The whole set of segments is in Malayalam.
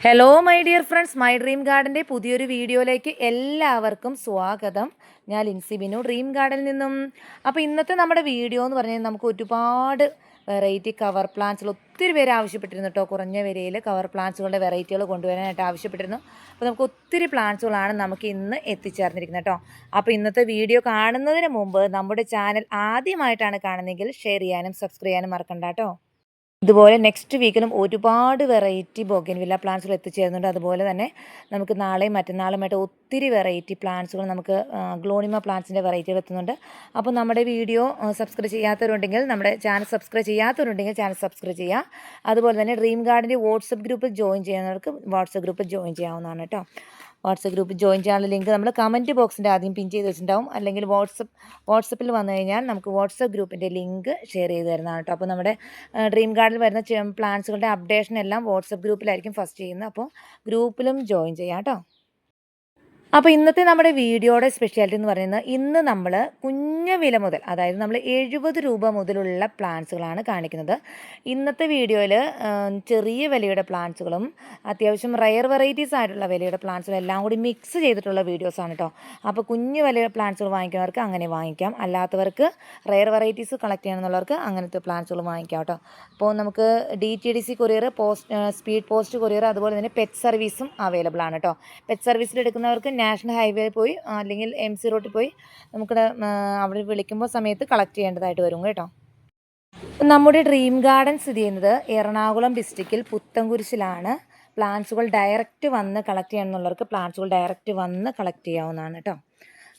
Hello my dear friends my dream ഗാർഡന്റെ പുതിയൊരു വീഡിയോയിലേക്ക് എല്ലാവർക്കും സ്വാഗതം. ഞാൻ ലിൻസി ബിനു ഡ്രീം ഗാർഡനിൽ നിന്നും. അപ്പോൾ ഇന്നത്തെ നമ്മുടെ വീഡിയോ എന്ന് പറഞ്ഞാൽ നമുക്ക് ഒരുപാട് വെറൈറ്റി കവർ പ്ലാന്റ്സുകൾ ഒത്തിരി പേര് ആവശ്യപ്പെട്ടിരുന്നു കേട്ടോ കുറഞ്ഞ വിലയിൽ കവർ പ്ലാന്റ്സുകളുടെ വെറൈറ്റികൾ കൊണ്ടുവരാനായിട്ട് ആവശ്യപ്പെട്ടിരുന്നു. അപ്പോൾ നമുക്ക് ഒത്തിരി പ്ലാന്റ്സുകളാണ് നമുക്ക് ഇന്ന് എത്തിച്ചേർന്നിരിക്കുന്നത് കേട്ടോ അപ്പോൾ ഇന്നത്തെ വീഡിയോ കാണുന്നതിന് മുമ്പ് നമ്മുടെ ചാനൽ ആദ്യമായിട്ടാണ് കാണുന്നതെങ്കിൽ ഷെയർ ചെയ്യാനും സബ്സ്ക്രൈബ് ചെയ്യാനും മറക്കണ്ട കേട്ടോ ഇതുപോലെ നെക്സ്റ്റ് വീക്കിലും ഒരുപാട് വെറൈറ്റി ബോഗൻവില്ല പ്ലാന്റ്സുകൾ എത്തിച്ചേരുന്നുണ്ട് അതുപോലെ തന്നെ നമുക്ക് നാളെയും മറ്റന്നാളുമായിട്ട് ഒത്തിരി വെറൈറ്റി പ്ലാന്റ്സുകൾ നമുക്ക് ഗ്ലോണിമ പ്ലാന്റ്സിന്റെ വെറൈറ്റികൾ എത്തുന്നുണ്ട്. അപ്പോൾ നമ്മുടെ വീഡിയോ സബ്സ്ക്രൈബ് ചെയ്യാത്തവരുണ്ടെങ്കിൽ നമ്മുടെ ചാനൽ സബ്സ്ക്രൈബ് ചെയ്യാത്തവരുണ്ടെങ്കിൽ ചാനൽ സബ്സ്ക്രൈബ് ചെയ്യുക. അതുപോലെ തന്നെ ഡ്രീം ഗാർഡിന്റെ വാട്സപ്പ് ഗ്രൂപ്പിൽ ജോയിൻ ചെയ്യുന്നവർക്ക് വാട്സപ്പ് ഗ്രൂപ്പിൽ ജോയിൻ ചെയ്യാവുന്നതാണ് കേട്ടോ. വാട്സപ്പ് ഗ്രൂപ്പ് ജോയിൻ ചെയ്യാനുള്ള ലിങ്ക് നമ്മൾ കമന്റ് ബോക്സിന്റെ ആദ്യം പിൻ ചെയ്ത് വെച്ചിട്ടുണ്ടാവും. അല്ലെങ്കിൽ വാട്സപ്പ് വാട്സപ്പിൽ വന്നു കഴിഞ്ഞാൽ നമുക്ക് വാട്സപ്പ് ഗ്രൂപ്പിന്റെ ലിങ്ക് ഷെയർ ചെയ്ത് തരുന്നതാണ് കേട്ടോ. അപ്പോൾ നമ്മുടെ ഡ്രീം ഗാർഡിൽ വരുന്ന പ്ലാൻസുകളുടെ അപ്ഡേഷൻ എല്ലാം വാട്സപ്പ് ഗ്രൂപ്പിലായിരിക്കും ഫസ്റ്റ് ചെയ്യുന്നത്. അപ്പോൾ ഗ്രൂപ്പിലും ജോയിൻ ചെയ്യാം കേട്ടോ. അപ്പോൾ ഇന്നത്തെ നമ്മുടെ വീഡിയോയുടെ സ്പെഷ്യാലിറ്റി എന്ന് പറയുന്നത് ഇന്ന് നമ്മൾ കുഞ്ഞ വില മുതൽ അതായത് നമ്മൾ എഴുപത് രൂപ മുതലുള്ള പ്ലാന്റ്സുകളാണ് കാണിക്കുന്നത്. ഇന്നത്തെ വീഡിയോയിൽ ചെറിയ വിലയുടെ പ്ലാന്റ്സുകളും അത്യാവശ്യം റയർ വെറൈറ്റീസ് ആയിട്ടുള്ള വിലയുടെ പ്ലാന്റ്സുകളും എല്ലാം കൂടി മിക്സ് ചെയ്തിട്ടുള്ള വീഡിയോസാണ് കേട്ടോ അപ്പോൾ കുഞ്ഞു വിലയുടെ പ്ലാന്റ്സുകൾ വാങ്ങിക്കുന്നവർക്ക് അങ്ങനെ വാങ്ങിക്കാം. അല്ലാത്തവർക്ക് റയർ വെറൈറ്റീസ് കളക്ട് ചെയ്യണമെന്നുള്ളവർക്ക് അങ്ങനത്തെ പ്ലാന്റ്സുകൾ വാങ്ങിക്കാം കേട്ടോ അപ്പോൾ നമുക്ക് D T D C courier post speed post courier അതുപോലെ തന്നെ പെറ്റ് സർവീസും അവൈലബിൾ ആണ് കേട്ടോ പെറ്റ് സർവീസിൽ എടുക്കുന്നവർക്ക് നാഷണൽ ഹൈവേയിൽ പോയി അല്ലെങ്കിൽ എം സി റോഡിൽ പോയി നമുക്ക് അവിടെ വിളിക്കുമ്പോൾ സമയത്ത് കളക്ട് ചെയ്യേണ്ടതായിട്ട് വരും കേട്ടോ. നമ്മുടെ ഡ്രീം ഗാർഡൻ സ്ഥിതി ചെയ്യുന്നത് എറണാകുളം ഡിസ്ട്രിക്റ്റിൽ പുത്തൻകുരിശിലാണ്. പ്ലാന്റ്സുകൾ ഡയറക്റ്റ് വന്ന് കളക്ട് ചെയ്യണമെന്നുള്ളവർക്ക് പ്ലാന്റ്സുകൾ ഡയറക്റ്റ് വന്ന് കളക്ട് ചെയ്യാവുന്നതാണ് കേട്ടോ.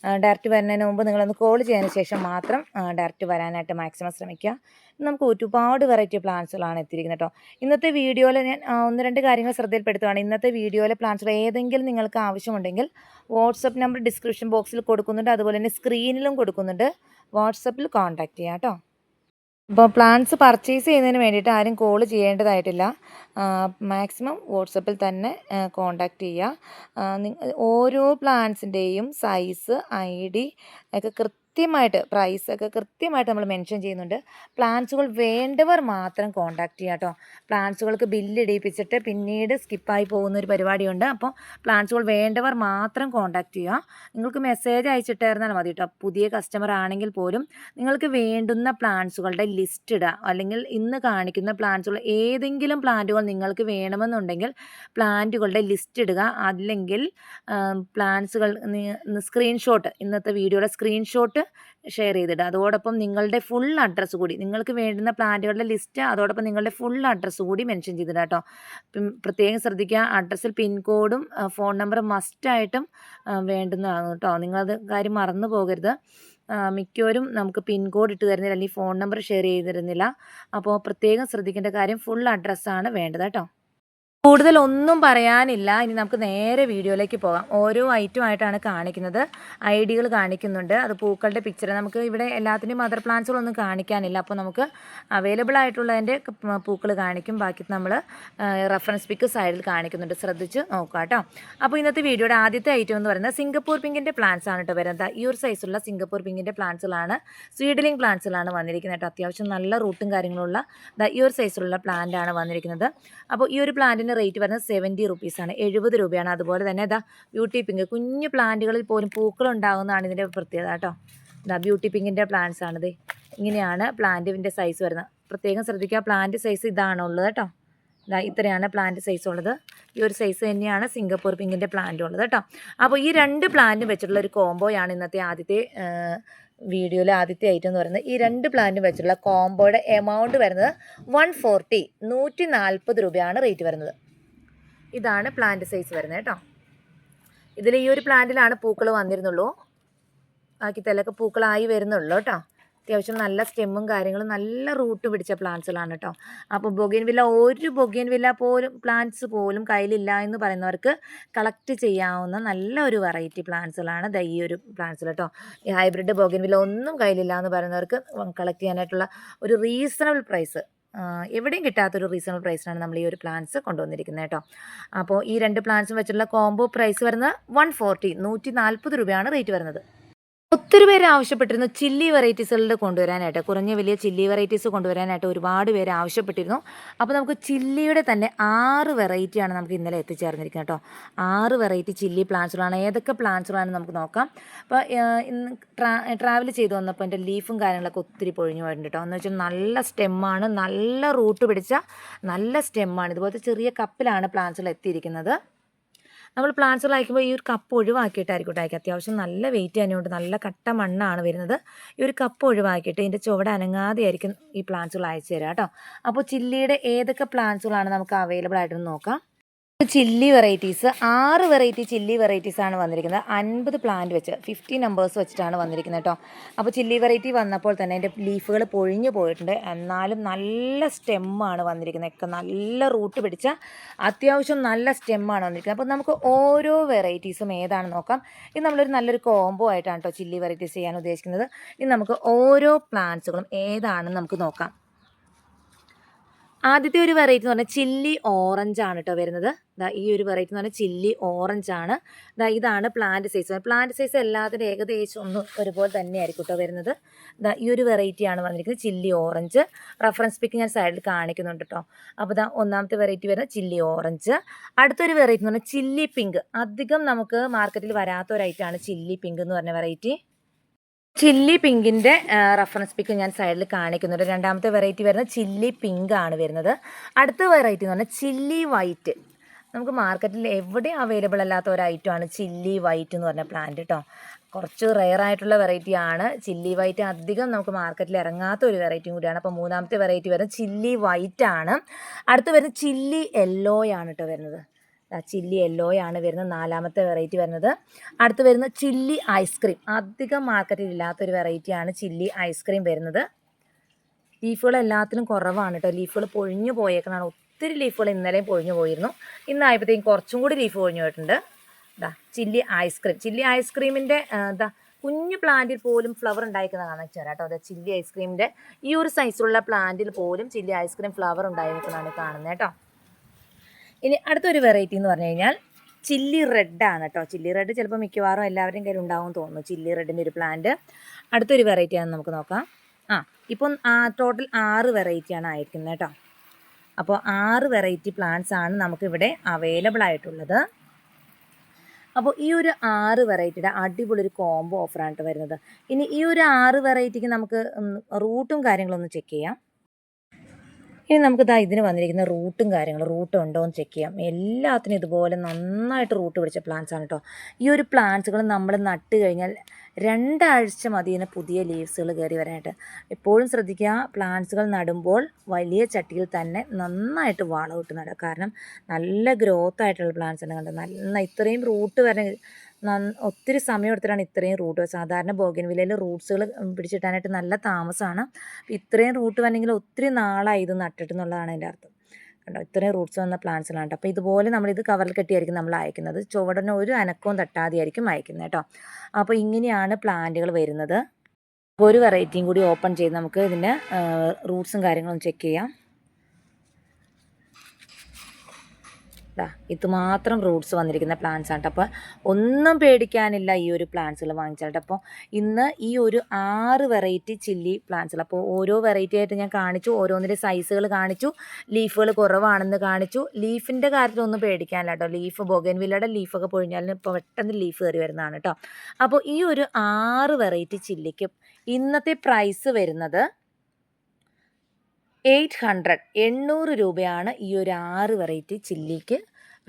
ഡയറക്റ്റ് വരുന്നതിന് മുമ്പ് നിങ്ങളൊന്ന് കോൾ ചെയ്തതിന് ശേഷം മാത്രം ഡയറക്റ്റ് വരാനായിട്ട് മാക്സിമം ശ്രമിക്കുക. നമുക്ക് ഒരുപാട് വെറൈറ്റി പ്ലാന്റ്സുകളാണ് എത്തിയിരിക്കുന്നത് കേട്ടോ ഇന്നത്തെ വീഡിയോയിൽ ഞാൻ ഒന്ന് രണ്ട് കാര്യങ്ങൾ ശ്രദ്ധയിൽപ്പെടുത്തുകയാണ് ഇന്നത്തെ വീഡിയോയിലെ പ്ലാന്റ്സുകൾ ഏതെങ്കിലും നിങ്ങൾക്ക് ആവശ്യമുണ്ടെങ്കിൽ വാട്സപ്പ് നമ്പർ ഡിസ്ക്രിപ്ഷൻ ബോക്സിൽ കൊടുക്കുന്നുണ്ട്. അതുപോലെ തന്നെ സ്ക്രീനിലും കൊടുക്കുന്നുണ്ട്. വാട്സപ്പിൽ കോൺടാക്റ്റ് ചെയ്യാം കേട്ടോ അപ്പോൾ പ്ലാൻസ് പർച്ചേസ് ചെയ്യുന്നതിന് വേണ്ടിയിട്ട് ആരും കോൾ ചെയ്യേണ്ടതായിട്ടില്ല. മാക്സിമം വാട്സപ്പിൽ തന്നെ കോണ്ടാക്ട് ചെയ്യുക. ഓരോ പ്ലാൻസിന്റെയും സൈസ് ഐ ഡി ഒക്കെ കൃത്യമായിട്ട് പ്രൈസൊക്കെ കൃത്യമായിട്ട് നമ്മൾ മെൻഷൻ ചെയ്യുന്നുണ്ട്. പ്ലാൻസുകൾ വേണ്ടവർ മാത്രം കോൺടാക്ട് ചെയ്യുക കേട്ടോ. പ്ലാൻസുകൾക്ക് ബില്ല് ഇടിപ്പിച്ചിട്ട് പിന്നീട് സ്കിപ്പായി പോകുന്ന ഒരു പരിപാടിയുണ്ട്. അപ്പോൾ പ്ലാൻസുകൾ വേണ്ടവർ മാത്രം കോൺടാക്ട് ചെയ്യുക. നിങ്ങൾക്ക് മെസ്സേജ് അയച്ചിട്ടായിരുന്നാൽ മതി കേട്ടോ. പുതിയ കസ്റ്റമർ ആണെങ്കിൽ പോലും നിങ്ങൾക്ക് വേണ്ടുന്ന പ്ലാൻസുകളുടെ ലിസ്റ്റ് ഇടുക. അല്ലെങ്കിൽ ഇന്ന് കാണിക്കുന്ന പ്ലാൻസുകൾ ഏതെങ്കിലും പ്ലാന്റുകൾ നിങ്ങൾക്ക് വേണമെന്നുണ്ടെങ്കിൽ പ്ലാന്റുകളുടെ ലിസ്റ്റ് ഇടുക. അല്ലെങ്കിൽ പ്ലാൻസുകൾ സ്ക്രീൻഷോട്ട് ഇന്നത്തെ വീഡിയോയുടെ സ്ക്രീൻഷോട്ട് ഷെയർ ചെയ്തിടുക അതോടൊപ്പം നിങ്ങളുടെ ഫുൾ അഡ്രസ്സ് കൂടി നിങ്ങൾക്ക് വേണ്ടുന്ന പ്ലാന്റുകളുടെ ലിസ്റ്റ് അതോടൊപ്പം നിങ്ങളുടെ ഫുൾ അഡ്രസ്സ് കൂടി മെൻഷൻ ചെയ്തിടുക കേട്ടോ പ്രത്യേകം ശ്രദ്ധിക്കുക അഡ്രസ്സിൽ പിൻകോഡും ഫോൺ നമ്പറും മസ്റ്റായിട്ടും വേണ്ടുന്നതാണ് കേട്ടോ നിങ്ങളത് കാര്യം മറന്നു പോകരുത്. മിക്കവരും നമുക്ക് പിൻകോഡ് ഇട്ട് തരുന്നില്ല അല്ലെങ്കിൽ ഫോൺ നമ്പർ ഷെയർ ചെയ്തിരുന്നില്ല. അപ്പോൾ പ്രത്യേകം ശ്രദ്ധിക്കേണ്ട കാര്യം ഫുൾ അഡ്രസ്സാണ് വേണ്ടത് കേട്ടോ കൂടുതൽ ഒന്നും പറയാനില്ല. ഇനി നമുക്ക് നേരെ വീഡിയോയിലേക്ക് പോകാം. ഓരോ ഐറ്റം ആയിട്ടാണ് കാണിക്കുന്നത്. ഐഡികൾ കാണിക്കുന്നുണ്ട്. അത് പൂക്കളുടെ പിക്ചർ നമുക്ക് ഇവിടെ എല്ലാത്തിന്റെയും മദർ പ്ലാന്റ്സുകളൊന്നും കാണിക്കാനില്ല. അപ്പോൾ നമുക്ക് അവൈലബിൾ ആയിട്ടുള്ളതിന്റെ പൂക്കൾ കാണിക്കും. ബാക്കി നമ്മൾ റെഫറൻസ് പിക്ക് സൈഡിൽ കാണിക്കുന്നുണ്ട്. ശ്രദ്ധിച്ച് നോക്കുക കേട്ടോ. അപ്പോൾ ഇന്നത്തെ വീഡിയോയുടെ ആദ്യത്തെ ഐറ്റം എന്ന് പറയുന്നത് സിംഗപ്പൂർ പിങ്കിന്റെ പ്ലാന്റ്സ് ആണ് കേട്ടോ വരുന്നത്. ഈ ഒരു സൈസുള്ള സിംഗപ്പൂർ പിങ്കിന്റെ പ്ലാന്റ്സുകളാണ് സ്വീഡലിംഗ് പ്ലാന്റ്സുകളാണ് വന്നിരിക്കുന്നത് കേട്ടോ. അത്യാവശ്യം നല്ല റൂട്ടും കാര്യങ്ങളുള്ള ഈ ഒരു സൈസിലുള്ള പ്ലാന്റ് ആണ് വന്നിരിക്കുന്നത്. അപ്പോൾ ഈ ഒരു പ്ലാന്റിന് ഇതിന്റെ റേറ്റ് വരുന്നത് സെവന്റി റുപ്പീസാണ്. എഴുപത് രൂപയാണ്. അതുപോലെ തന്നെ ഇതാ ബ്യൂട്ടി പിങ്ക്. കുഞ്ഞു പ്ലാന്റുകളിൽ പോലും പൂക്കൾ ഉണ്ടാകുന്നതാണ് ഇതിന്റെ പ്രത്യേകത കേട്ടോ. ഇതാ ബ്യൂട്ടി പിങ്കിന്റെ പ്ലാന്റ്സ് ആണിത് ഇങ്ങനെയാണ് പ്ലാന്റിന്റെ സൈസ് വരുന്നത്. പ്രത്യേകം ശ്രദ്ധിക്കുക പ്ലാന്റ് സൈസ് ഇതാണുള്ളത് കേട്ടോ. ഇതാ ഇത്രയാണ് പ്ലാന്റ് സൈസ് ഉള്ളത്. ഈ ഒരു സൈസ് തന്നെയാണ് സിംഗപ്പൂർ പിങ്കിന്റെ പ്ലാന്റ് ഉള്ളത് കേട്ടോ. അപ്പോൾ ഈ രണ്ട് പ്ലാന്റും വെച്ചിട്ടുള്ള ഒരു കോംബോയാണ് ഇന്നത്തെ ആദ്യത്തെ വീഡിയോയിലെ ആദ്യത്തെ ഐറ്റം എന്ന് പറയുന്നത് ഈ രണ്ട് പ്ലാന്റും വെച്ചിട്ടുള്ള കോംബോയുടെ എമൗണ്ട് വരുന്നത് വൺ ഫോർട്ടി നൂറ്റി നാൽപ്പത് രൂപയാണ് റേറ്റ് വരുന്നത്. ഇതാണ് പ്ലാന്റ് സൈസ് വരുന്നത് കേട്ടോ. ഇതിൽ ഈ ഒരു പ്ലാന്റിലാണ് പൂക്കൾ വന്നിരുന്നുള്ളൂ. ബാക്കി തിലൊക്കെ പൂക്കളായി വരുന്നുള്ളൂ കേട്ടോ. അത്യാവശ്യം നല്ല സ്റ്റെമ്മും കാര്യങ്ങളും നല്ല റൂട്ട് പിടിച്ച പ്ലാന്റ്സുകളാണ് കേട്ടോ അപ്പോൾ ബൊഗിയൻ വില്ല ഒരു ബൊഗിയൻ വില്ല പോലും പ്ലാന്റ്സ് പോലും കയ്യിലില്ല എന്ന് പറയുന്നവർക്ക് കളക്ട് ചെയ്യാവുന്ന നല്ല ഒരു വെറൈറ്റി പ്ലാന്റ്സുകളാണ് ഈ ഒരു പ്ലാന്റ്സുകൾ കേട്ടോ ഈ ഹൈബ്രിഡ് ബൊഗിയൻ വില്ല ഒന്നും കയ്യിലില്ല എന്ന് പറയുന്നവർക്ക് കളക്ട് ചെയ്യാനായിട്ടുള്ള ഒരു റീസണബിൾ പ്രൈസ് എവിടെയും കിട്ടാത്തൊരു റീസണബിൾ പ്രൈസിനാണ് നമ്മൾ ഈ ഒരു പ്ലാൻസ് കൊണ്ടുവന്നിരിക്കുന്നത് കേട്ടോ അപ്പോൾ ഈ രണ്ട് പ്ലാൻസും വെച്ചിട്ടുള്ള കോംബോ പ്രൈസ് വരുന്നത് വൺ ഫോർട്ടി നൂറ്റി നാൽപ്പത് രൂപയാണ് റേറ്റ് വരുന്നത്. ഒത്തിരി പേര് ആവശ്യപ്പെട്ടിരുന്നു ചില്ലി വെറൈറ്റീസുകളിൽ കൊണ്ടുവരാനായിട്ട്. കുറഞ്ഞ വലിയ ചില്ലി വെറൈറ്റീസ് കൊണ്ടുവരാനായിട്ട് ഒരുപാട് പേര് ആവശ്യപ്പെട്ടിരുന്നു. അപ്പോൾ നമുക്ക് ചില്ലിയുടെ തന്നെ ആറ് വെറൈറ്റിയാണ് നമുക്ക് ഇന്നലെ എത്തിച്ചേർന്നിരിക്കുന്നത് കേട്ടോ. ആറ് വെറൈറ്റി ചില്ലി പ്ലാന്റ്സുകളാണ്. ഏതൊക്കെ പ്ലാന്റ്സുകളാണ് നമുക്ക് നോക്കാം. അപ്പോൾ ഇന്ന് ട്രാ ട്രാവൽ ചെയ്ത് വന്നപ്പോൾ എന്റെ ലീഫും കാര്യങ്ങളൊക്കെ ഒത്തിരി പൊഴിഞ്ഞു പോയിട്ടുണ്ട് കേട്ടോ. എന്ന് വെച്ചാൽ നല്ല സ്റ്റെമ്മാണ്. നല്ല റൂട്ട് പിടിച്ച നല്ല സ്റ്റെമ്മാണ്. ഇതുപോലത്തെ ചെറിയ കപ്പിലാണ് പ്ലാന്റ്സുകൾ എത്തിയിരിക്കുന്നത്. നമ്മൾ പ്ലാന്റ്സ് അയക്കുമ്പോൾ ഈ ഒരു കപ്പ് ഒഴിവാക്കിയിട്ടായിരിക്കും അയക്കുക. അത്യാവശ്യം നല്ല വെയിറ്റ് തന്നെയുണ്ട്. നല്ല കട്ട മണ്ണാണ് വരുന്നത്. ഈ ഒരു കപ്പ് ഒഴിവാക്കിയിട്ട് ഇതിന്റെ ചുവട് അനങ്ങാതെ ആയിരിക്കും ഈ പ്ലാന്റ്സുകൾ അയച്ചു തരാം കേട്ടോ അപ്പോൾ ചില്ലിയുടെ ഏതൊക്കെ പ്ലാന്റ്സുകളാണ് നമുക്ക് അവൈലബിൾ ആയിട്ടൊന്ന് നോക്കാം. ചില്ലി വെറൈറ്റീസ് ആറ് വെറൈറ്റി ചില്ലി വെറൈറ്റീസ് ആണ് വന്നിരിക്കുന്നത്. അൻപത് പ്ലാന്റ് വെച്ച് ഫിഫ്റ്റി നമ്പേഴ്സ് വെച്ചിട്ടാണ് വന്നിരിക്കുന്നത് കേട്ടോ അപ്പോൾ ചില്ലി വെറൈറ്റി വന്നപ്പോൾ തന്നെ അതിന്റെ ലീഫുകൾ പൊഴിഞ്ഞു പോയിട്ടുണ്ട്. എന്നാലും നല്ല സ്റ്റെമ്മാണ് വന്നിരിക്കുന്നത്. ഒക്കെ നല്ല റൂട്ട് പിടിച്ച അത്യാവശ്യം നല്ല സ്റ്റെമ്മാണ് വന്നിരിക്കുന്നത്. അപ്പോൾ നമുക്ക് ഓരോ വെറൈറ്റീസും ഏതാണെന്ന് നോക്കാം. ഇത് നമ്മളൊരു നല്ലൊരു കോംബോ ആയിട്ടാണ് കേട്ടോ ചില്ലി വെറൈറ്റീസ് ചെയ്യാൻ ഉദ്ദേശിക്കുന്നത്. ഇനി നമുക്ക് ഓരോ പ്ലാന്റ്സുകളും ഏതാണെന്ന് നമുക്ക് നോക്കാം. ആദ്യത്തെ ഒരു വെറൈറ്റി എന്ന് പറഞ്ഞാൽ ചില്ലി ഓറഞ്ച് ആണ് കേട്ടോ വരുന്നത്. ഈ ഒരു വെറൈറ്റി എന്ന് പറഞ്ഞാൽ ചില്ലി ഓറഞ്ച് ആണ്. ഇതാണ് പ്ലാന്റ് സൈസ് പ്ലാന്റ് സൈസ് എല്ലാത്തിനും ഏകദേശം ഒന്ന് ഒരുപോലെ തന്നെയായിരിക്കും കേട്ടോ വരുന്നത്. ഈ ഒരു വെറൈറ്റിയാണ് വന്നിരിക്കുന്നത് ചില്ലി ഓറഞ്ച് റഫറൻസ് പിക്ക് ഞാൻ സൈഡിൽ കാണിക്കുന്നുണ്ട് കേട്ടോ അപ്പോൾ ഇതാ ഒന്നാമത്തെ വെറൈറ്റി വരുന്നത് ചില്ലി ഓറഞ്ച് അടുത്തൊരു വെറൈറ്റി എന്ന് പറഞ്ഞാൽ ചില്ലി പിങ്ക് അധികം നമുക്ക് മാർക്കറ്റിൽ വരാത്ത ഒരു ഐറ്റമാണ് ചില്ലി പിങ്ക് എന്ന് പറഞ്ഞ വെറൈറ്റി ചില്ലി പിങ്കിന്റെ റഫറൻസ് പിക്ക് ഞാൻ സൈഡിൽ കാണിക്കുന്നുണ്ട്. രണ്ടാമത്തെ വെറൈറ്റി വരുന്നത് ചില്ലി പിങ്ക് ആണ് വരുന്നത്. അടുത്ത വെറൈറ്റി എന്ന് പറഞ്ഞാൽ ചില്ലി വൈറ്റ് നമുക്ക് മാർക്കറ്റിൽ എവിടെ അവൈലബിൾ അല്ലാത്ത ഒരു ഐറ്റമാണ് ചില്ലി വൈറ്റ് എന്ന് പറഞ്ഞ പ്ലാന്റ് കേട്ടോ കുറച്ച് റെയർ ആയിട്ടുള്ള വെറൈറ്റി ആണ്. ചില്ലി വൈറ്റ് അധികം നമുക്ക് മാർക്കറ്റിൽ ഇറങ്ങാത്ത ഒരു വെറൈറ്റിയും കൂടിയാണ്. അപ്പോൾ മൂന്നാമത്തെ വെറൈറ്റി വരുന്നത് ചില്ലി വൈറ്റ് ആണ്. അടുത്ത് വരുന്നത് ചില്ലി യെല്ലോ ആണ് കേട്ടോ വരുന്നത്. ചില്ലി യെല്ലോയാണ് വരുന്നത്. നാലാമത്തെ വെറൈറ്റി വരുന്നത്. അടുത്ത് വരുന്ന ചില്ലി ഐസ്ക്രീം അധികം മാർക്കറ്റിൽ ഇല്ലാത്തൊരു വെറൈറ്റിയാണ് ചില്ലി ഐസ്ക്രീം വരുന്നത്. ലീഫുകൾ എല്ലാത്തിനും കുറവാണ് കേട്ടോ ലീഫുകൾ പൊഴിഞ്ഞു പോയേക്കണാണ്. ഒത്തിരി ലീഫുകൾ ഇന്നലെയും പൊഴിഞ്ഞു പോയിരുന്നു. ഇന്നായപ്പോഴത്തേക്കും കുറച്ചും കൂടി ലീഫ് പൊഴിഞ്ഞു പോയിട്ടുണ്ട്. ഇതാ ചില്ലി ഐസ്ക്രീം ചില്ലി ഐസ്ക്രീമിന്റെ എന്താ കുഞ്ഞു പ്ലാന്റിൽ പോലും ഫ്ലവർ ഉണ്ടായിരിക്കുന്ന കാണാൻ വെച്ചാൽ കേട്ടോ. അതെ ചില്ലി ഐസ്ക്രീമിന്റെ ഈ ഒരു സൈസിലുള്ള പ്ലാന്റിൽ പോലും ചില്ലി ഐസ്ക്രീം ഫ്ലവർ ഉണ്ടായിരിക്കുന്നതാണ് കാണുന്നത് കേട്ടോ. ഇനി അടുത്തൊരു വെറൈറ്റി എന്ന് പറഞ്ഞു കഴിഞ്ഞാൽ ചില്ലി റെഡാണ് കേട്ടോ ചില്ലി റെഡ് ചിലപ്പോൾ മിക്കവാറും എല്ലാവരുടെയും കയ്യിൽ ഉണ്ടാവും തോന്നുന്നു. ചില്ലി റെഡിന്റെ ഒരു പ്ലാന്റ് അടുത്തൊരു വെറൈറ്റി ആണ് നമുക്ക് നോക്കാം. ആ ഇപ്പം ടോട്ടൽ ആറ് വെറൈറ്റിയാണ് ആയിരിക്കുന്നത് കേട്ടോ അപ്പോൾ ആറ് വെറൈറ്റി പ്ലാന്റ്സ് ആണ് നമുക്കിവിടെ അവൈലബിൾ ആയിട്ടുള്ളത്. അപ്പോൾ ഈ ഒരു ആറ് വെറൈറ്റിയുടെ അടിപൊളി ഒരു കോംബോ ഓഫറാണ് വരുന്നത്. ഇനി ഈ ഒരു ആറ് വെറൈറ്റിക്ക് നമുക്ക് റൂട്ടും കാര്യങ്ങളൊന്ന് ചെക്ക് ചെയ്യാം. ഇനി നമുക്ക് ഇതാ ഇതിന് വന്നിരിക്കുന്ന റൂട്ടും കാര്യങ്ങളും റൂട്ട് ഉണ്ടോ എന്ന് ചെക്ക് ചെയ്യാം. എല്ലാത്തിനും ഇതുപോലെ നന്നായിട്ട് റൂട്ട് പിടിച്ച പ്ലാന്റ്സ് ആണ് കേട്ടോ ഈ ഒരു പ്ലാന്റ്സുകൾ നമ്മൾ നട്ട് കഴിഞ്ഞാൽ രണ്ടാഴ്ച മതി ഇതിന് പുതിയ ലീവ്സുകൾ കയറി വരാനായിട്ട്. എപ്പോഴും ശ്രദ്ധിക്കുക പ്ലാന്റ്സുകൾ നടുമ്പോൾ വലിയ ചട്ടിയിൽ തന്നെ നന്നായിട്ട് വളം ഇട്ട് നടുക. കാരണം നല്ല ഗ്രോത്ത് ആയിട്ടുള്ള പ്ലാന്റ്സ് ആണ് കണ്ടത് നല്ല ഇത്രയും റൂട്ട് വരെ ഒത്തിരി സമയം എടുത്തിട്ടാണ് ഇത്രയും റൂട്ട് സാധാരണ ബോഗൻവില്ലയിൽ റൂട്ട്സുകൾ പിടിച്ചിട്ടാനായിട്ട് നല്ല താമസമാണ് ഇത്രയും റൂട്ട് വന്നെങ്കിൽ ഒത്തിരി നാളായി ഇത് നട്ടിട്ട് എന്നുള്ളതാണ് അതിന്റെ അർത്ഥം. കണ്ടോ? ഇത്രയും റൂട്ട്സ് വന്ന പ്ലാന്റ്സിലാണ് അപ്പോൾ ഇതുപോലെ നമ്മളിത് കവറിൽ കെട്ടിയായിരിക്കും നമ്മൾ അയക്കുന്നത്. ചുവടനെ ഒരു അനക്കവും തട്ടാതെയായിരിക്കും അയക്കുന്നത് കേട്ടോ. അപ്പോൾ ഇങ്ങനെയാണ് പ്ലാന്റുകൾ വരുന്നത്. ഒരു വെറൈറ്റിയും കൂടി ഓപ്പൺ ചെയ്ത് നമുക്ക് ഇതിന്റെ റൂട്ട്സും കാര്യങ്ങളും ചെക്ക് ചെയ്യാം. ഇതുമാത്രം റൂട്ട്സ് വന്നിരിക്കുന്ന പ്ലാന്റ്സ് ആണ് അപ്പോൾ ഒന്നും പേടിക്കാനില്ല ഈ ഒരു പ്ലാന്റ്സുകൾ വാങ്ങിച്ചാൽ അപ്പോൾ ഇന്ന് ഈ ഒരു ആറ് വെറൈറ്റി ചില്ലി പ്ലാന്റ്സുകൾ അപ്പോൾ ഓരോ വെറൈറ്റി ആയിട്ട് ഞാൻ കാണിച്ചു ഓരോന്നിന്റെ സൈസുകൾ കാണിച്ചു ലീഫുകൾ കുറവാണെന്ന് കാണിച്ചു. ലീഫിന്റെ കാര്യത്തിലൊന്നും പേടിക്കാനില്ല കേട്ടോ ലീഫ് ബൊഗൻവില്ലയുടെ ലീഫൊക്കെ പൊഴിഞ്ഞാലും ഇപ്പോൾ പെട്ടെന്ന് ലീഫ് കയറി വരുന്നതാണ് കേട്ടോ അപ്പോൾ ഈ ഒരു ആറ് വെറൈറ്റി ചില്ലിക്ക് ഇന്നത്തെ പ്രൈസ് വരുന്നത് എയ്റ്റ് ഹൺഡ്രഡ് എണ്ണൂറ് രൂപയാണ് ഈ ഒരു ആറ് വെറൈറ്റി ചില്ലിക്ക്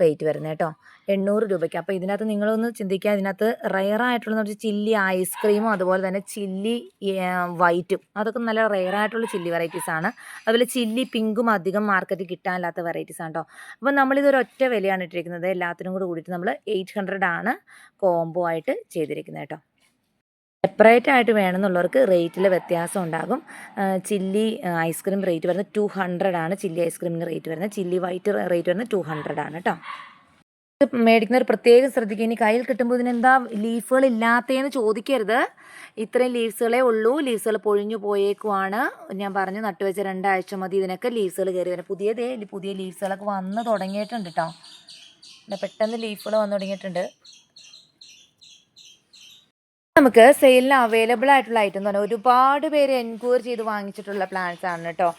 റേറ്റ് വരുന്നത് കേട്ടോ എണ്ണൂറ് രൂപയ്ക്ക്. അപ്പോൾ ഇതിനകത്ത് നിങ്ങളൊന്ന് ചിന്തിക്കുക. ഇതിനകത്ത് റയറായിട്ടുള്ള വെച്ചാൽ ചില്ലി ഐസ്ക്രീമും അതുപോലെ തന്നെ ചില്ലി വൈറ്റും അതൊക്കെ നല്ല റയറായിട്ടുള്ള ചില്ലി വെറൈറ്റീസ് ആണ്. അതുപോലെ ചില്ലി പിങ്കും അധികം മാർക്കറ്റിൽ കിട്ടാനില്ലാത്ത വെറൈറ്റീസ് ആണ് കേട്ടോ അപ്പോൾ നമ്മളിതൊരു ഒറ്റ വിലയാണ് ഇട്ടിരിക്കുന്നത്. എല്ലാത്തിനും കൂടെ കൂടിയിട്ട് നമ്മൾ എയ്റ്റ് ഹൺഡ്രഡ് ആണ് കോംബോ ആയിട്ട് ചെയ്തിരിക്കുന്നത് കേട്ടോ സെപ്പറേറ്റ് ആയിട്ട് വേണമെന്നുള്ളവർക്ക് റേറ്റിൽ വ്യത്യാസം ഉണ്ടാകും. ചില്ലി ഐസ്ക്രീം റേറ്റ് വരുന്നത് ടു ഹൺഡ്രഡ് ആണ്. ചില്ലി ഐസ്ക്രീമിന് റേറ്റ് വരുന്നത്. ചില്ലി വൈറ്റ് റേറ്റ് വരുന്നത് ടു ഹൺഡ്രഡ് ആണ് കേട്ടോ മേടിക്കുന്നവർ പ്രത്യേകം ശ്രദ്ധിക്കുക. ഇനി കയ്യിൽ കിട്ടുമ്പോൾ ഇതിനെന്താ ലീഫുകൾ ഇല്ലാത്തതെന്ന് ചോദിക്കരുത്. ഇത്രയും ലീവ്സുകളേ ഉള്ളൂ. ലീവ്സുകൾ പൊഴിഞ്ഞു പോയേക്കുവാണ്. ഞാൻ പറഞ്ഞു നട്ടുവെച്ച രണ്ടാഴ്ച മതി ഇതിനൊക്കെ ലീവ്സുകൾ കയറി വരാം പുതിയതേ പുതിയ ലീവ്സുകളൊക്കെ വന്ന് തുടങ്ങിയിട്ടുണ്ട് കേട്ടോ പെട്ടെന്ന് ലീഫുകൾ വന്നു തുടങ്ങിയിട്ടുണ്ട്. നമുക്ക് സെയിലിന് അവൈലബിൾ ആയിട്ടുള്ള ഐറ്റം എന്ന് പറഞ്ഞാൽ ഒരുപാട് പേര് എൻക്വയറി ചെയ്ത് വാങ്ങിച്ചിട്ടുള്ള പ്ലാന്റ്സ് ആണ് കേട്ടോ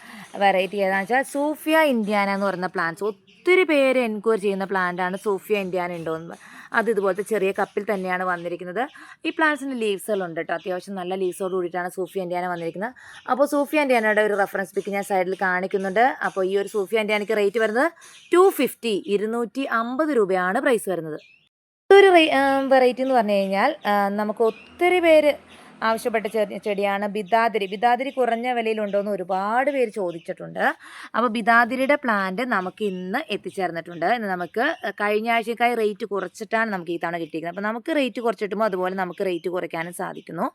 വെറൈറ്റി ഏതാണെന്ന് വെച്ചാൽ സൂഫിയ ഇന്ത്യാന എന്ന് പറയുന്ന പ്ലാന്റ്സ് ഒത്തിരി പേര് എൻക്വയറി ചെയ്യുന്ന പ്ലാന്റ് ആണ് സൂഫിയ ഇന്ത്യാന ഉണ്ടോയെന്ന് അത് ഇതുപോലത്തെ ചെറിയ കപ്പിൽ തന്നെയാണ് വന്നിരിക്കുന്നത്. ഈ പ്ലാന്റ്സിന്റെ ലീവ്സുകളുണ്ട് കേട്ടോ അത്യാവശ്യം നല്ല ലീവ്സോട് കൂടിയിട്ടാണ് സൂഫിയ ഇന്ത്യാന വന്നിരിക്കുന്നത്. അപ്പോൾ സൂഫിയ ഇന്ത്യാനയുടെ ഒരു റെഫറൻസ് പിക്ക് ഞാൻ സൈഡിൽ കാണിക്കുന്നുണ്ട്. അപ്പോൾ ഈ ഒരു സൂഫിയ ഇന്ത്യാനയ്ക്ക് റേറ്റ് വരുന്നത് ടു ഫിഫ്റ്റി ഇരുന്നൂറ്റി അമ്പത് രൂപയാണ് പ്രൈസ് വരുന്നത്. ഒരു വെറൈറ്റി എന്ന് പറഞ്ഞു കഴിഞ്ഞാൽ നമുക്ക് ഒത്തിരി പേര് ആവശ്യപ്പെട്ട ചെടിയാണ് ബിദാതിരി. ബിദാതിരി കുറഞ്ഞ വിലയിലുണ്ടോ എന്ന് ഒരുപാട് പേര് ചോദിച്ചിട്ടുണ്ട്. അപ്പോൾ ബിദാതിരിയുടെ പ്ലാന്റ് നമുക്ക് ഇന്ന് എത്തിച്ചേർന്നിട്ടുണ്ട്. ഇന്ന് നമുക്ക് കഴിഞ്ഞ ആഴ്ചക്കായി റേറ്റ് കുറച്ചിട്ടാണ് നമുക്ക് ഈ തവണ കിട്ടിയിരിക്കുന്നത്. അപ്പോൾ നമുക്ക് റേറ്റ് കുറച്ചിട്ടുമ്പോൾ അതുപോലെ നമുക്ക് റേറ്റ് കുറയ്ക്കാനും സാധിക്കുന്നു.